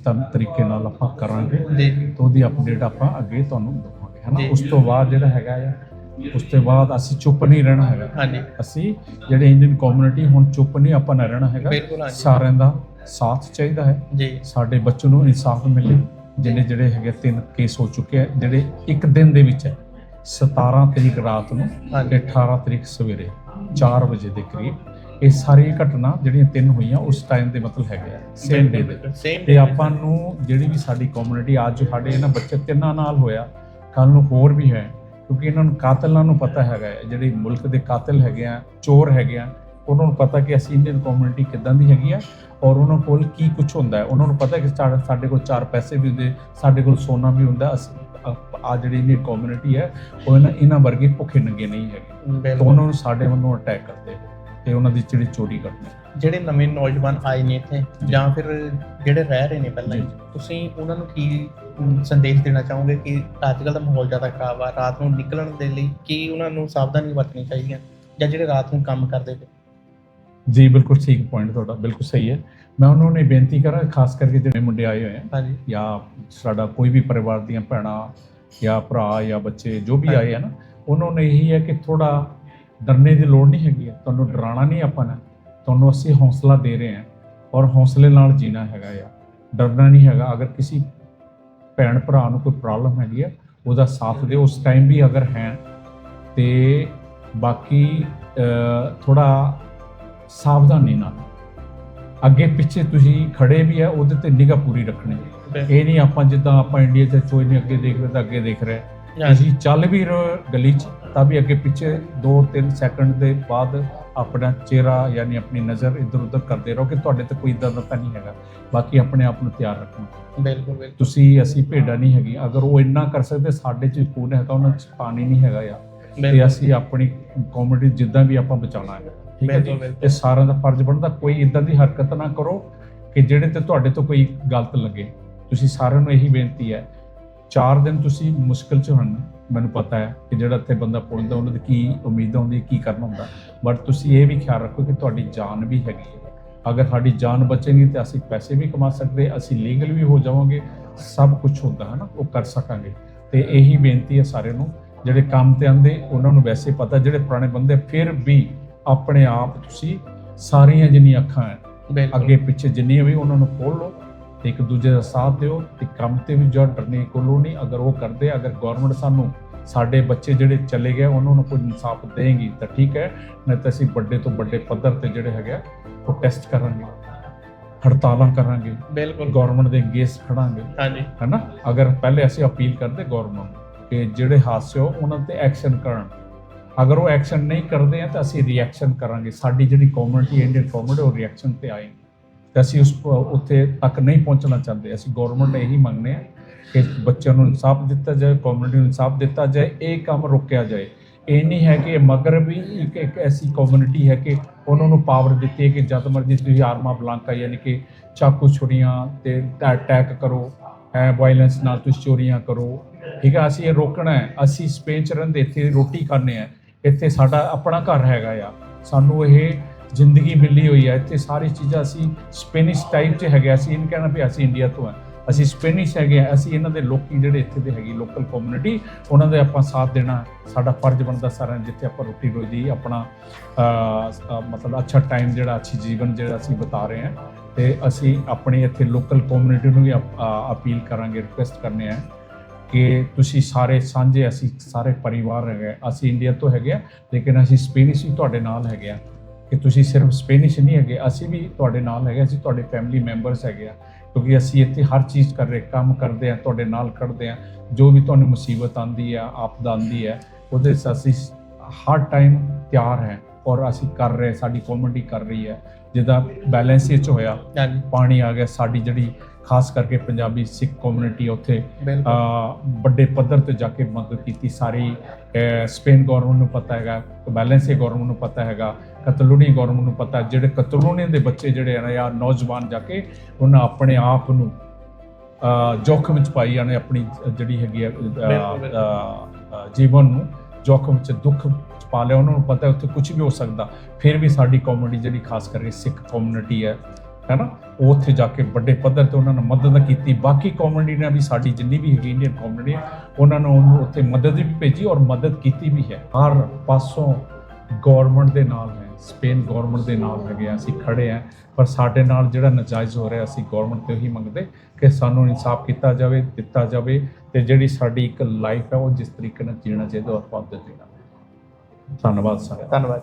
ਤਮ- ਤਰੀਕੇ ਨਾਲ ਆਪਾਂ ਕਰਾਂਗੇ ਤੇ ਉਹਦੀ ਅਪਡੇਟ ਆਪਾਂ ਅੱਗੇ ਤੁਹਾਨੂੰ ਹਨਾ। ਉਸ ਤੋਂ ਬਾਅਦ ਜਿਹੜਾ ਹੈਗਾ ਆ ਉਸ ਤੋਂ ਬਾਅਦ ਅਸੀਂ ਚੁੱਪ ਨਹੀਂ ਰਹਿਣਾ ਹੈਗਾ। ਹਾਂਜੀ। ਅਸੀਂ ਜਿਹੜੇ ਇੰਡੀਅਨ ਕਮਿਊਨਿਟੀ ਹੁਣ ਚੁੱਪ ਨਹੀਂ ਆਪਾਂ ਨਾ ਰਹਿਣਾ ਹੈਗਾ। ਸਾਰਿਆਂ ਦਾ ਸਾਥ ਚਾਹੀਦਾ ਹੈ। ਜੀ। ਸਾਡੇ ਬੱਚੇ ਨੂੰ ਇਨਸਾਫ ਮਿਲੇ ਜਿਹੜੇ ਜਿਹੜੇ ਹੈਗੇ ਤਿੰਨ ਕੇਸ ਹੋ ਚੁੱਕੇ ਆ ਜਿਹੜੇ ਇੱਕ ਦਿਨ ਦੇ ਵਿੱਚ ਹੈ। 17 ਤਰੀਕ ਰਾਤ ਨੂੰ ਤੇ 18 ਤਰੀਕ ਸਵੇਰੇ 4 ਵਜੇ ਦੇ ਕਰੀਬ। ਇਹ ਸਾਰੀ ਘਟਨਾ ਜਿਹੜੀਆਂ ਤਿੰਨ ਹੋਈਆਂ ਉਸ ਟਾਈਮ ਦੇ ਮਤਲਬ ਹੈਗੇ ਆ ਸੇਮ ਡੇ ਤੇ ਆਪਾਂ ਨੂੰ ਜਿਹੜੀ ਵੀ ਸਾਡੀ ਕਮਿਊਨਿਟੀ ਅੱਜ ਸਾਡੇ ਇਹਨਾਂ ਬੱਚੇ ਤਿੰਨਾਂ ਨਾਲ ਹੋਇਆ ਕੱਲ ਨੂੰ ਹੋਰ ਵੀ ਹੈ ਕਿਉਂਕਿ ਇਹਨਾਂ ਨੂੰ ਕਾਤਲਾਂ ਨੂੰ ਪਤਾ ਹੈਗਾ ਹੈ, ਜਿਹੜੇ ਮੁਲਕ ਦੇ ਕਾਤਲ ਹੈਗੇ ਆ ਚੋਰ ਹੈਗੇ ਆ ਉਹਨਾਂ ਨੂੰ ਪਤਾ ਕਿ ਅਸੀਂ ਇੰਡੀਅਨ ਕਮਿਊਨਿਟੀ ਕਿੱਦਾਂ ਦੀ ਹੈਗੀ ਆ ਔਰ ਉਹਨਾਂ ਕੋਲ ਕੀ ਕੁਝ ਹੁੰਦਾ ਹੈ। ਉਹਨਾਂ ਨੂੰ ਪਤਾ ਕਿ ਸਾਡੇ ਕੋਲ ਚਾਰ ਪੈਸੇ ਵੀ ਹੁੰਦੇ ਸਾਡੇ ਕੋਲ ਸੋਨਾ ਵੀ ਹੁੰਦਾ ਅਸੀਂ ਆ ਜਿਹੜੀ ਇੰਡੀਅਨ ਕਮਿਊਨਿਟੀ ਹੈ ਉਹ ਇਹਨਾਂ ਇਹਨਾਂ ਵਰਗੇ ਭੁੱਖੇ ਨੰਗੇ ਨਹੀਂ ਹੈਗੇ। ਉਹਨਾਂ ਨੂੰ ਸਾਡੇ ਵੱਲੋਂ ਅਟੈਕ ਕਰਦੇ ਤੇ ਉਹਨਾਂ ਦੀ ਜਿਹੜੀ ਚੋਰੀ ਕਰਦੇ ਜਿਹੜੇ ਨਵੇਂ ਨੌਜਵਾਨ ਆਏ ਨੇ ਇੱਥੇ ਜਾਂ ਫਿਰ ਜਿਹੜੇ ਰਹਿ ਰਹੇ ਨੇ ਪਹਿਲਾਂ ਹੀ। ਤੁਸੀਂ ਉਹਨਾਂ ਨੂੰ ਕੀ ਅਮ, ਸੰਦੇਸ਼ ਦੇਣਾ ਚਾਹੋਗੇ ਕਿ ਅੱਜ ਕੱਲ੍ਹ ਦਾ ਮਾਹੌਲ ਜ਼ਿਆਦਾ ਖਰਾਬ ਆ ਰਾਤ ਨੂੰ ਨਿਕਲਣ ਦੇ ਲਈ ਕੀ ਉਹਨਾਂ ਨੂੰ ਸਾਵਧਾਨੀ ਵਰਤਣੀ ਚਾਹੀਦੀ ਹੈ ਜਾਂ ਜਿਹੜੇ ਰਾਤ ਨੂੰ ਕੰਮ ਕਰਦੇ ਨੇ ਜੀ ਬਿਲਕੁਲ ਠੀਕ ਪੁਆਇੰਟ ਤੁਹਾਡਾ ਬਿਲਕੁਲ ਸਹੀ ਹੈ ਮੈਂ ਉਹਨਾਂ ਨੂੰ ਇਹ ਬੇਨਤੀ ਕਰਾਂ ਖਾਸ ਕਰਕੇ ਜਿਹੜੇ ਮੁੰਡੇ ਆਏ ਹੋਏ ਆ ਹਾਂਜੀ ਜਾਂ ਸਾਡਾ ਕੋਈ ਵੀ ਪਰਿਵਾਰ ਦੀਆਂ ਭੈਣਾਂ ਜਾਂ ਭਰਾ ਜਾਂ ਬੱਚੇ ਜੋ ਵੀ। ਆਏ ਆ ਨਾ ਉਹਨਾਂ ਨੂੰ ਇਹੀ ਹੈ ਕਿ ਥੋੜਾ ਡਰਨੇ ਦੀ ਲੋੜ ਨਹੀਂ ਹੈਗੀ ਹੈ ਤੁਹਾਨੂੰ ਡਰਾਣਾ ਨਹੀਂ ਆਪਾਂ ਨੇ ਤੁਹਾਨੂੰ ਅਸੀਂ ਹੌਸਲਾ ਦੇ ਰਹੇ ਹਾਂ ਔਰ ਹੌਸਲੇ ਨਾਲ ਜੀਣਾ ਹੈਗਾ ਆ। ਡਰਨਾ ਨਹੀਂ ਹੈਗਾ ਅਗਰ ਕਿਸੇ ਭੈਣ ਭਰਾ ਨੂੰ ਕੋਈ ਪ੍ਰੋਬਲਮ ਹੈਗੀ ਹੈ ਉਹਦਾ ਸਾਥ ਦਿਓ। ਉਸ ਟਾਈਮ ਵੀ ਅਗਰ ਹੈ ਤੇ ਬਾਕੀ ਥੋੜਾ ਸਾਵਧਾਨੀ ਨਾਲ। ਅੱਗੇ ਪਿੱਛੇ ਤੁਸੀਂ ਖੜੇ ਵੀ ਹੈ ਉਹਦੇ ਤੇ ਨਿਗਾਹ ਪੂਰੀ ਰੱਖਣੀ ਇਹ ਨਹੀਂ ਆਪਾਂ ਜਿੱਦਾਂ ਆਪਾਂ ਇੰਡੀਆ 'ਚ ਚੋਈ ਨਹੀਂ ਅੱਗੇ ਦੇਖ ਰਹੇ ਤਾਂ ਅੱਗੇ ਦੇਖ ਰਹੇ। ਤੁਸੀਂ ਚੱਲ ਵੀ ਗਲੀ 'ਚ ਤਾਂ ਵੀ ਅੱਗੇ ਪਿੱਛੇ 2-3 ਸੈਕਿੰਡ ਦੇ ਬਾਅਦ ਆਪਣਾ ਚਿਹਰਾ ਯਾਨੀ ਆਪਣੀ ਨਜ਼ਰ ਇੱਧਰ ਉੱਧਰ ਕਰਦੇ ਰਹੋ ਕਿ ਤੁਹਾਡੇ ਤੇ ਕੋਈ ਇਦਾਂ ਦਾ ਤਾਂ ਨਹੀਂ ਹੈਗਾ। ਬਾਕੀ ਆਪਣੇ ਆਪ ਨੂੰ ਤਿਆਰ ਰੱਖਣਾ ਬਿਲਕੁਲ ਬਿਲਕੁਲ। ਤੁਸੀਂ ਅਸੀਂ ਭੇਡਾਂ ਨਹੀਂ ਹੈਗੀ। ਅਗਰ ਉਹ ਇੰਨਾ ਕਰ ਸਕਦੇ ਸਾਡੇ 'ਚ ਖੂਨ ਹੈਗਾ ਉਹਨਾਂ 'ਚ ਪਾਣੀ ਨਹੀਂ ਹੈਗਾ ਯਾਰ ਤੇ ਅਸੀਂ ਆਪਣੀ ਕਮਿਊਨਿਟੀ ਜਿੱਦਾਂ ਵੀ ਆਪਾਂ ਬਚਾਉਣਾ ਹੈ ਠੀਕ ਹੈ ਜੀ। ਇਹ ਸਾਰਿਆਂ ਦਾ ਫਰਜ਼ ਬਣਦਾ ਕੋਈ ਇਦਾਂ ਦੀ ਹਰਕਤ ਨਾ ਕਰੋ ਕਿ ਜਿਹੜੇ ਤੇ ਤੁਹਾਡੇ ਤੋਂ ਕੋਈ ਗਲਤ ਲੱਗੇ। ਤੁਸੀਂ ਸਾਰਿਆਂ ਨੂੰ ਇਹੀ ਬੇਨਤੀ ਹੈ ਚਾਰ ਦਿਨ ਤੁਸੀਂ ਮੁਸ਼ਕਲ ਚ ਹਨ ਮੈਨੂੰ ਪਤਾ ਹੈ ਕਿ ਜਿਹੜਾ ਇੱਥੇ ਬੰਦਾ ਪਹੁੰਚਦਾ ਉਹਨਾਂ ਦੀ ਕੀ ਉਮੀਦ ਹੁੰਦੀ ਕੀ ਕਰਨਾ ਹੁੰਦਾ। ਬਟ ਤੁਸੀਂ ਇਹ ਵੀ ਖਿਆਲ ਰੱਖੋ ਕਿ ਤੁਹਾਡੀ ਜਾਨ ਵੀ ਹੈਗੀ ਹੈ। ਅਗਰ ਸਾਡੀ ਜਾਨ ਬਚੇਗੀ ਤੇ ਅਸੀਂ ਪੈਸੇ ਵੀ ਕਮਾ ਸਕਦੇ ਅਸੀਂ ਲੀਗਲ ਵੀ ਹੋ ਜਾਵਾਂਗੇ ਸਭ ਕੁਝ ਹੁੰਦਾ ਹੈ ਨਾ ਉਹ ਕਰ ਸਕਾਂਗੇ। ਤੇ ਇਹੀ ਬੇਨਤੀ ਹੈ ਸਾਰਿਆਂ ਨੂੰ ਜਿਹੜੇ ਕੰਮ ਤੇ ਆਂਦੇ ਉਹਨਾਂ ਨੂੰ ਵੈਸੇ ਪਤਾ ਜਿਹੜੇ ਪੁਰਾਣੇ ਬੰਦੇ ਫਿਰ ਵੀ ਆਪਣੇ ਆਪ ਤੁਸੀਂ ਸਾਰੀਆਂ ਜਿੰਨੀਆਂ ਅੱਖਾਂ ਹੈ ਅੱਗੇ ਪਿੱਛੇ ਜਿੰਨੀਆਂ ਵੀ ਉਹਨਾਂ ਨੂੰ ਖੋਲ ਲਓ ਤੇ ਇੱਕ ਦੂਜੇ ਦਾ ਸਾਥ ਦਿਓ ਤੇ ਕੰਮ ਤੇ ਵੀ ਜੋ ਡਰਨੇ ਕੋਲੋਂ ਨਹੀਂ। ਅਗਰ ਉਹ ਕਰਦੇ ਅਗਰ ਗਵਰਨਮੈਂਟ ਸਾਨੂੰ ਸਾਡੇ ਬੱਚੇ ਜਿਹੜੇ ਚਲੇ ਗਏ ਉਹਨਾਂ ਨੂੰ ਕੋਈ ਇਨਸਾਫ ਦੇਗੀ ਤਾਂ ਠੀਕ ਹੈ ਨਹੀਂ ਤਾਂ ਅਸੀਂ ਵੱਡੇ ਤੋਂ ਵੱਡੇ ਪੱਧਰ ਤੇ ਜਿਹੜੇ ਹੈਗੇ ਆ, ਪ੍ਰੋਟੈਸਟ ਕਰਾਂਗੇ ਹੜਤਾਲਾਂ ਕਰਾਂਗੇ ਬਿਲਕੁਲ। ਗਵਰਨਮੈਂਟ ਦੇ ਅਗੇਂਸਟ ਖੜਾਂਗੇ। ਹਾਂਜੀ। ਹੈਨਾ? ਅਗਰ ਪਹਿਲੇ ਅਸੀਂ ਅਪੀਲ ਕਰਦੇ ਗਵਰਨਮੈਂਟ ਕਿ ਜਿਹੜੇ ਹਾਦਸੇ ਹੋ ਉਹਨਾਂ ਤੇ ਐਕਸ਼ਨ ਕਰਨ। ਅਗਰ ਉਹ ਐਕਸ਼ਨ ਨਹੀਂ ਕਰਦੇ ਆ ਤਾਂ ਅਸੀਂ ਰਿਐਕਸ਼ਨ ਕਰਾਂਗੇ। ਸਾਡੀ ਜਿਹੜੀ ਕਮਿਊਨਿਟੀ ਇੰਡੀਅਨ ਕਮਿਊਨਿਟੀ ਉਹ ਰਿਐਕਸ਼ਨ ਤੇ ਆਏ ਤੇ ਅਸੀਂ ਉਸ ਉੱਥੇ ਤੱਕ ਨਹੀਂ ਪਹੁੰਚਣਾ ਚਾਹੁੰਦੇ। ਅਸੀਂ ਗਵਰਨਮੈਂਟ ਨੇ ਇਹੀ ਮੰਗਨੇ ਆ ਕਿ ਬੱਚਿਆਂ ਨੂੰ ਇਨਸਾਫ ਦਿੱਤਾ ਜਾਏ ਕਮਿਊਨਿਟੀ ਨੂੰ ਇਨਸਾਫ ਦਿੱਤਾ ਜਾਏ, ਇਹ ਕੰਮ ਰੋਕਿਆ ਜਾਏ। ਇਹ ਨਹੀਂ ਹੈ ਕਿ ਮਗਰ ਵੀ ਇੱਕ ਇੱਕ ਐਸੀ ਕਮਿਊਨਿਟੀ ਹੈ ਕਿ ਉਹਨਾਂ ਨੂੰ ਪਾਵਰ ਦਿੱਤੀ ਹੈ ਕਿ ਜਦ ਮਰਜ਼ੀ ਤੁਸੀਂ ਆਰਮਾ ਬਲਾਂਕਾ ਯਾਨੀ ਕਿ ਚਾਕੂ ਛੁਰੀਆਂ ਤੇ ਅਟੈਕ ਕਰੋ, ਹੈ ਵਾਇਲੈਂਸ ਨਾਲ ਤੁਸੀਂ ਚੋਰੀਆਂ ਕਰੋ। ਠੀਕ ਹੈ, ਅਸੀਂ ਇਹ ਰੋਕਣਾ ਹੈ। ਅਸੀਂ ਸਪੇਨ ਚ ਰਹਿੰਦੇ, ਇੱਥੇ ਰੋਟੀ ਖਾਂਦੇ ਆ ਇੱਥੇ ਸਾਡਾ ਆਪਣਾ ਘਰ ਹੈਗਾ ਆ। ਸਾਨੂੰ ਇਹ ਜ਼ਿੰਦਗੀ ਮਿਲੀ ਹੋਈ ਹੈ ਇੱਥੇ ਸਾਰੀ ਚੀਜ਼ਾਂ ਅਸੀਂ ਸਪੇਨਿਸ਼ ਟਾਈਪ 'ਚ ਹੈਗੇ ਅਸੀਂ ਇਹ ਕਹਿਣਾ ਵੀ ਅਸੀਂ ਇੰਡੀਆ ਤੋਂ ਆ। ਅਸੀਂ ਸਪੇਨਿਸ਼ ਹੈਗੇ ਆ ਅਸੀਂ ਇਹਨਾਂ ਦੇ ਲੋਕੀ ਜਿਹੜੇ ਇੱਥੇ ਦੇ ਹੈਗੀ ਲੋਕਲ ਕਮਿਊਨਿਟੀ ਉਹਨਾਂ ਦੇ ਆਪਾਂ ਸਾਥ ਦੇਣਾ ਸਾਡਾ ਫਰਜ਼ ਬਣਦਾ ਸਾਰਿਆਂ ਨੂੰ, ਜਿੱਥੇ ਆਪਾਂ ਰੋਟੀ ਰੋਜੀ ਆਪਣਾ ਮਤਲਬ ਅੱਛਾ ਟਾਈਮ ਜਿਹੜਾ ਅੱਛੀ ਜੀਵਨ ਜਿਹੜਾ ਅਸੀਂ ਬਤਾ ਰਹੇ ਹਾਂ ਤੇ ਅਸੀਂ ਆਪਣੀ ਇੱਥੇ ਲੋਕਲ ਕਮਿਊਨਿਟੀ ਨੂੰ ਵੀ ਅਪ- ਅਪੀਲ ਕਰਾਂਗੇ ਰਿਕੁਐਸਟ ਕਰਨੇ ਆ ਕਿ ਤੁਸੀਂ ਸਾਰੇ ਸਾਂਝੇ ਅਸੀਂ ਸਾਰੇ ਪਰਿਵਾਰ ਹੈਗੇ ਅਸੀਂ ਇੰਡੀਆ ਤੋਂ ਹੈਗੇ ਆ ਲੇਕਿਨ ਅਸੀਂ ਸਪੇਨਿਸ਼ ਵੀ ਤੁਹਾਡੇ ਨਾਲ ਹੈਗੇ ਆ। ਕਿ ਤੁਸੀਂ ਸਿਰਫ ਸਪੇਨਿਸ਼ ਨਹੀਂ ਹੈਗੇ ਅਸੀਂ ਵੀ ਤੁਹਾਡੇ ਨਾਲ ਹੈਗੇ ਅਸੀਂ ਤੁਹਾਡੇ ਫੈਮਿਲੀ ਮੈਂਬਰਸ ਹੈਗੇ ਆ। ਕਿਉਂਕਿ ਅਸੀਂ ਇੱਥੇ ਹਰ ਚੀਜ਼ ਕਰ ਰਹੇ ਕੰਮ ਕਰਦੇ ਆ ਤੁਹਾਡੇ ਨਾਲ ਖੜਦੇ ਆ ਜੋ ਵੀ ਤੁਹਾਨੂੰ ਮੁਸੀਬਤ ਆਂਦੀ ਆ ਆਪਦਾ ਆਂਦੀ ਹੈ ਉਹਦੇ ਅਸੀਂ ਹਰ ਟਾਈਮ ਤਿਆਰ ਹੈ ਔਰ ਅਸੀਂ ਕਰ ਰਹੇ ਸਾਡੀ ਕਮਿਊਨਿਟੀ ਕਰ ਰਹੀ ਹੈ। ਜਿੱਦਾਂ ਬੈਲੈਂਸ ਇਹ 'ਚ ਹੋਇਆ ਪਾਣੀ ਆ ਗਿਆ ਸਾਡੀ ਜਿਹੜੀ ਖਾਸ ਕਰਕੇ ਪੰਜਾਬੀ ਸਿੱਖ ਕਮਿਊਨਿਟੀ ਉੱਥੇ ਵੱਡੇ ਪੱਧਰ ਤੇ ਜਾ ਕੇ ਮਦਦ ਕੀਤੀ ਸਾਰੀ ਸਪੇਨ ਗਵਰਨਮੈਂਟ ਨੂੰ ਪਤਾ ਹੈਗਾ ਬੈਲੈਂਸੇ ਗਵਰਨਮੈਂਟ ਨੂੰ ਪਤਾ ਹੈਗਾ ਕਤਲੂਨੀ ਗਵਰਨਮੈਂਟ ਨੂੰ ਪਤਾ ਜਿਹੜੇ ਕਤਲੂਨੀ ਦੇ ਬੱਚੇ ਜਿਹੜੇ ਆ ਨਾ ਯਾਰ ਨੌਜਵਾਨ ਜਾ ਕੇ ਉਹਨਾਂ ਆਪਣੇ ਆਪ ਨੂੰ ਜੋਖਮ ਵਿੱਚ ਪਾਈ ਜਾਣੇ ਆਪਣੀ ਜਿਹੜੀ ਹੈਗੀ ਆ ਜੀਵਨ ਨੂੰ ਜੋਖਮ ਵਿੱਚ ਦੁੱਖ ਪਾ ਲਿਆ। ਉਹਨਾਂ ਨੂੰ ਪਤਾ ਉੱਥੇ ਕੁਝ ਵੀ ਹੋ ਸਕਦਾ। ਫਿਰ ਵੀ ਸਾਡੀ ਕਮਿਊਨਿਟੀ ਜਿਹੜੀ ਖਾਸ ਕਰਕੇ ਸਿੱਖ ਕਮਿਊਨਿਟੀ ਹੈ ਹੈਨਾ ਉਹ ਉੱਥੇ ਜਾ ਕੇ ਵੱਡੇ ਪੱਧਰ ਤੇ ਉਹਨਾਂ ਨੇ ਮਦਦ ਕੀਤੀ। ਬਾਕੀ ਕਮਿਊਨਿਟੀ ਨੇ ਵੀ ਸਾਡੀ ਜਿੰਨੀ ਵੀ ਹੈਗੀ ਇੰਡੀਅਨ ਕਮਿਊਨਿਟੀ ਉਹਨਾਂ ਨੂੰ ਉਹਨੂੰ ਉੱਥੇ ਮਦਦ ਵੀ ਭੇਜੀ ਔਰ ਮਦਦ ਕੀਤੀ ਵੀ ਹੈ। ਹਰ ਪਾਸੋਂ ਗਵਰਨਮੈਂਟ ਦੇ ਨਾਲ ਹੈ ਸਪੇਨ ਗਵਰਨਮੈਂਟ ਦੇ ਨਾਲ ਹੈਗੇ ਆ, ਅਸੀਂ ਖੜੇ ਆ। ਪਰ ਸਾਡੇ ਨਾਲ ਜਿਹੜਾ ਨਜਾਇਜ਼ ਹੋ ਰਿਹਾ ਅਸੀਂ ਗਵਰਨਮੈਂਟ ਤੋਂ ਹੀ ਮੰਗਦੇ ਕਿ ਸਾਨੂੰ ਇਨਸਾਫ ਕੀਤਾ ਜਾਵੇ ਦਿੱਤਾ ਜਾਵੇ ਤੇ ਜਿਹੜੀ ਸਾਡੀ ਇੱਕ ਲਾਈਫ ਹੈ ਉਹ ਜਿਸ ਤਰੀਕੇ ਨਾਲ ਜੀਣਾ ਚਾਹੀਦਾ ਉਹ ਆਪਾਂ ਉਹਦੇ ਦੇਣਾ ਧੰਨਵਾਦ ਸਾਰਿਆਂ ਦਾ। ਧੰਨਵਾਦ।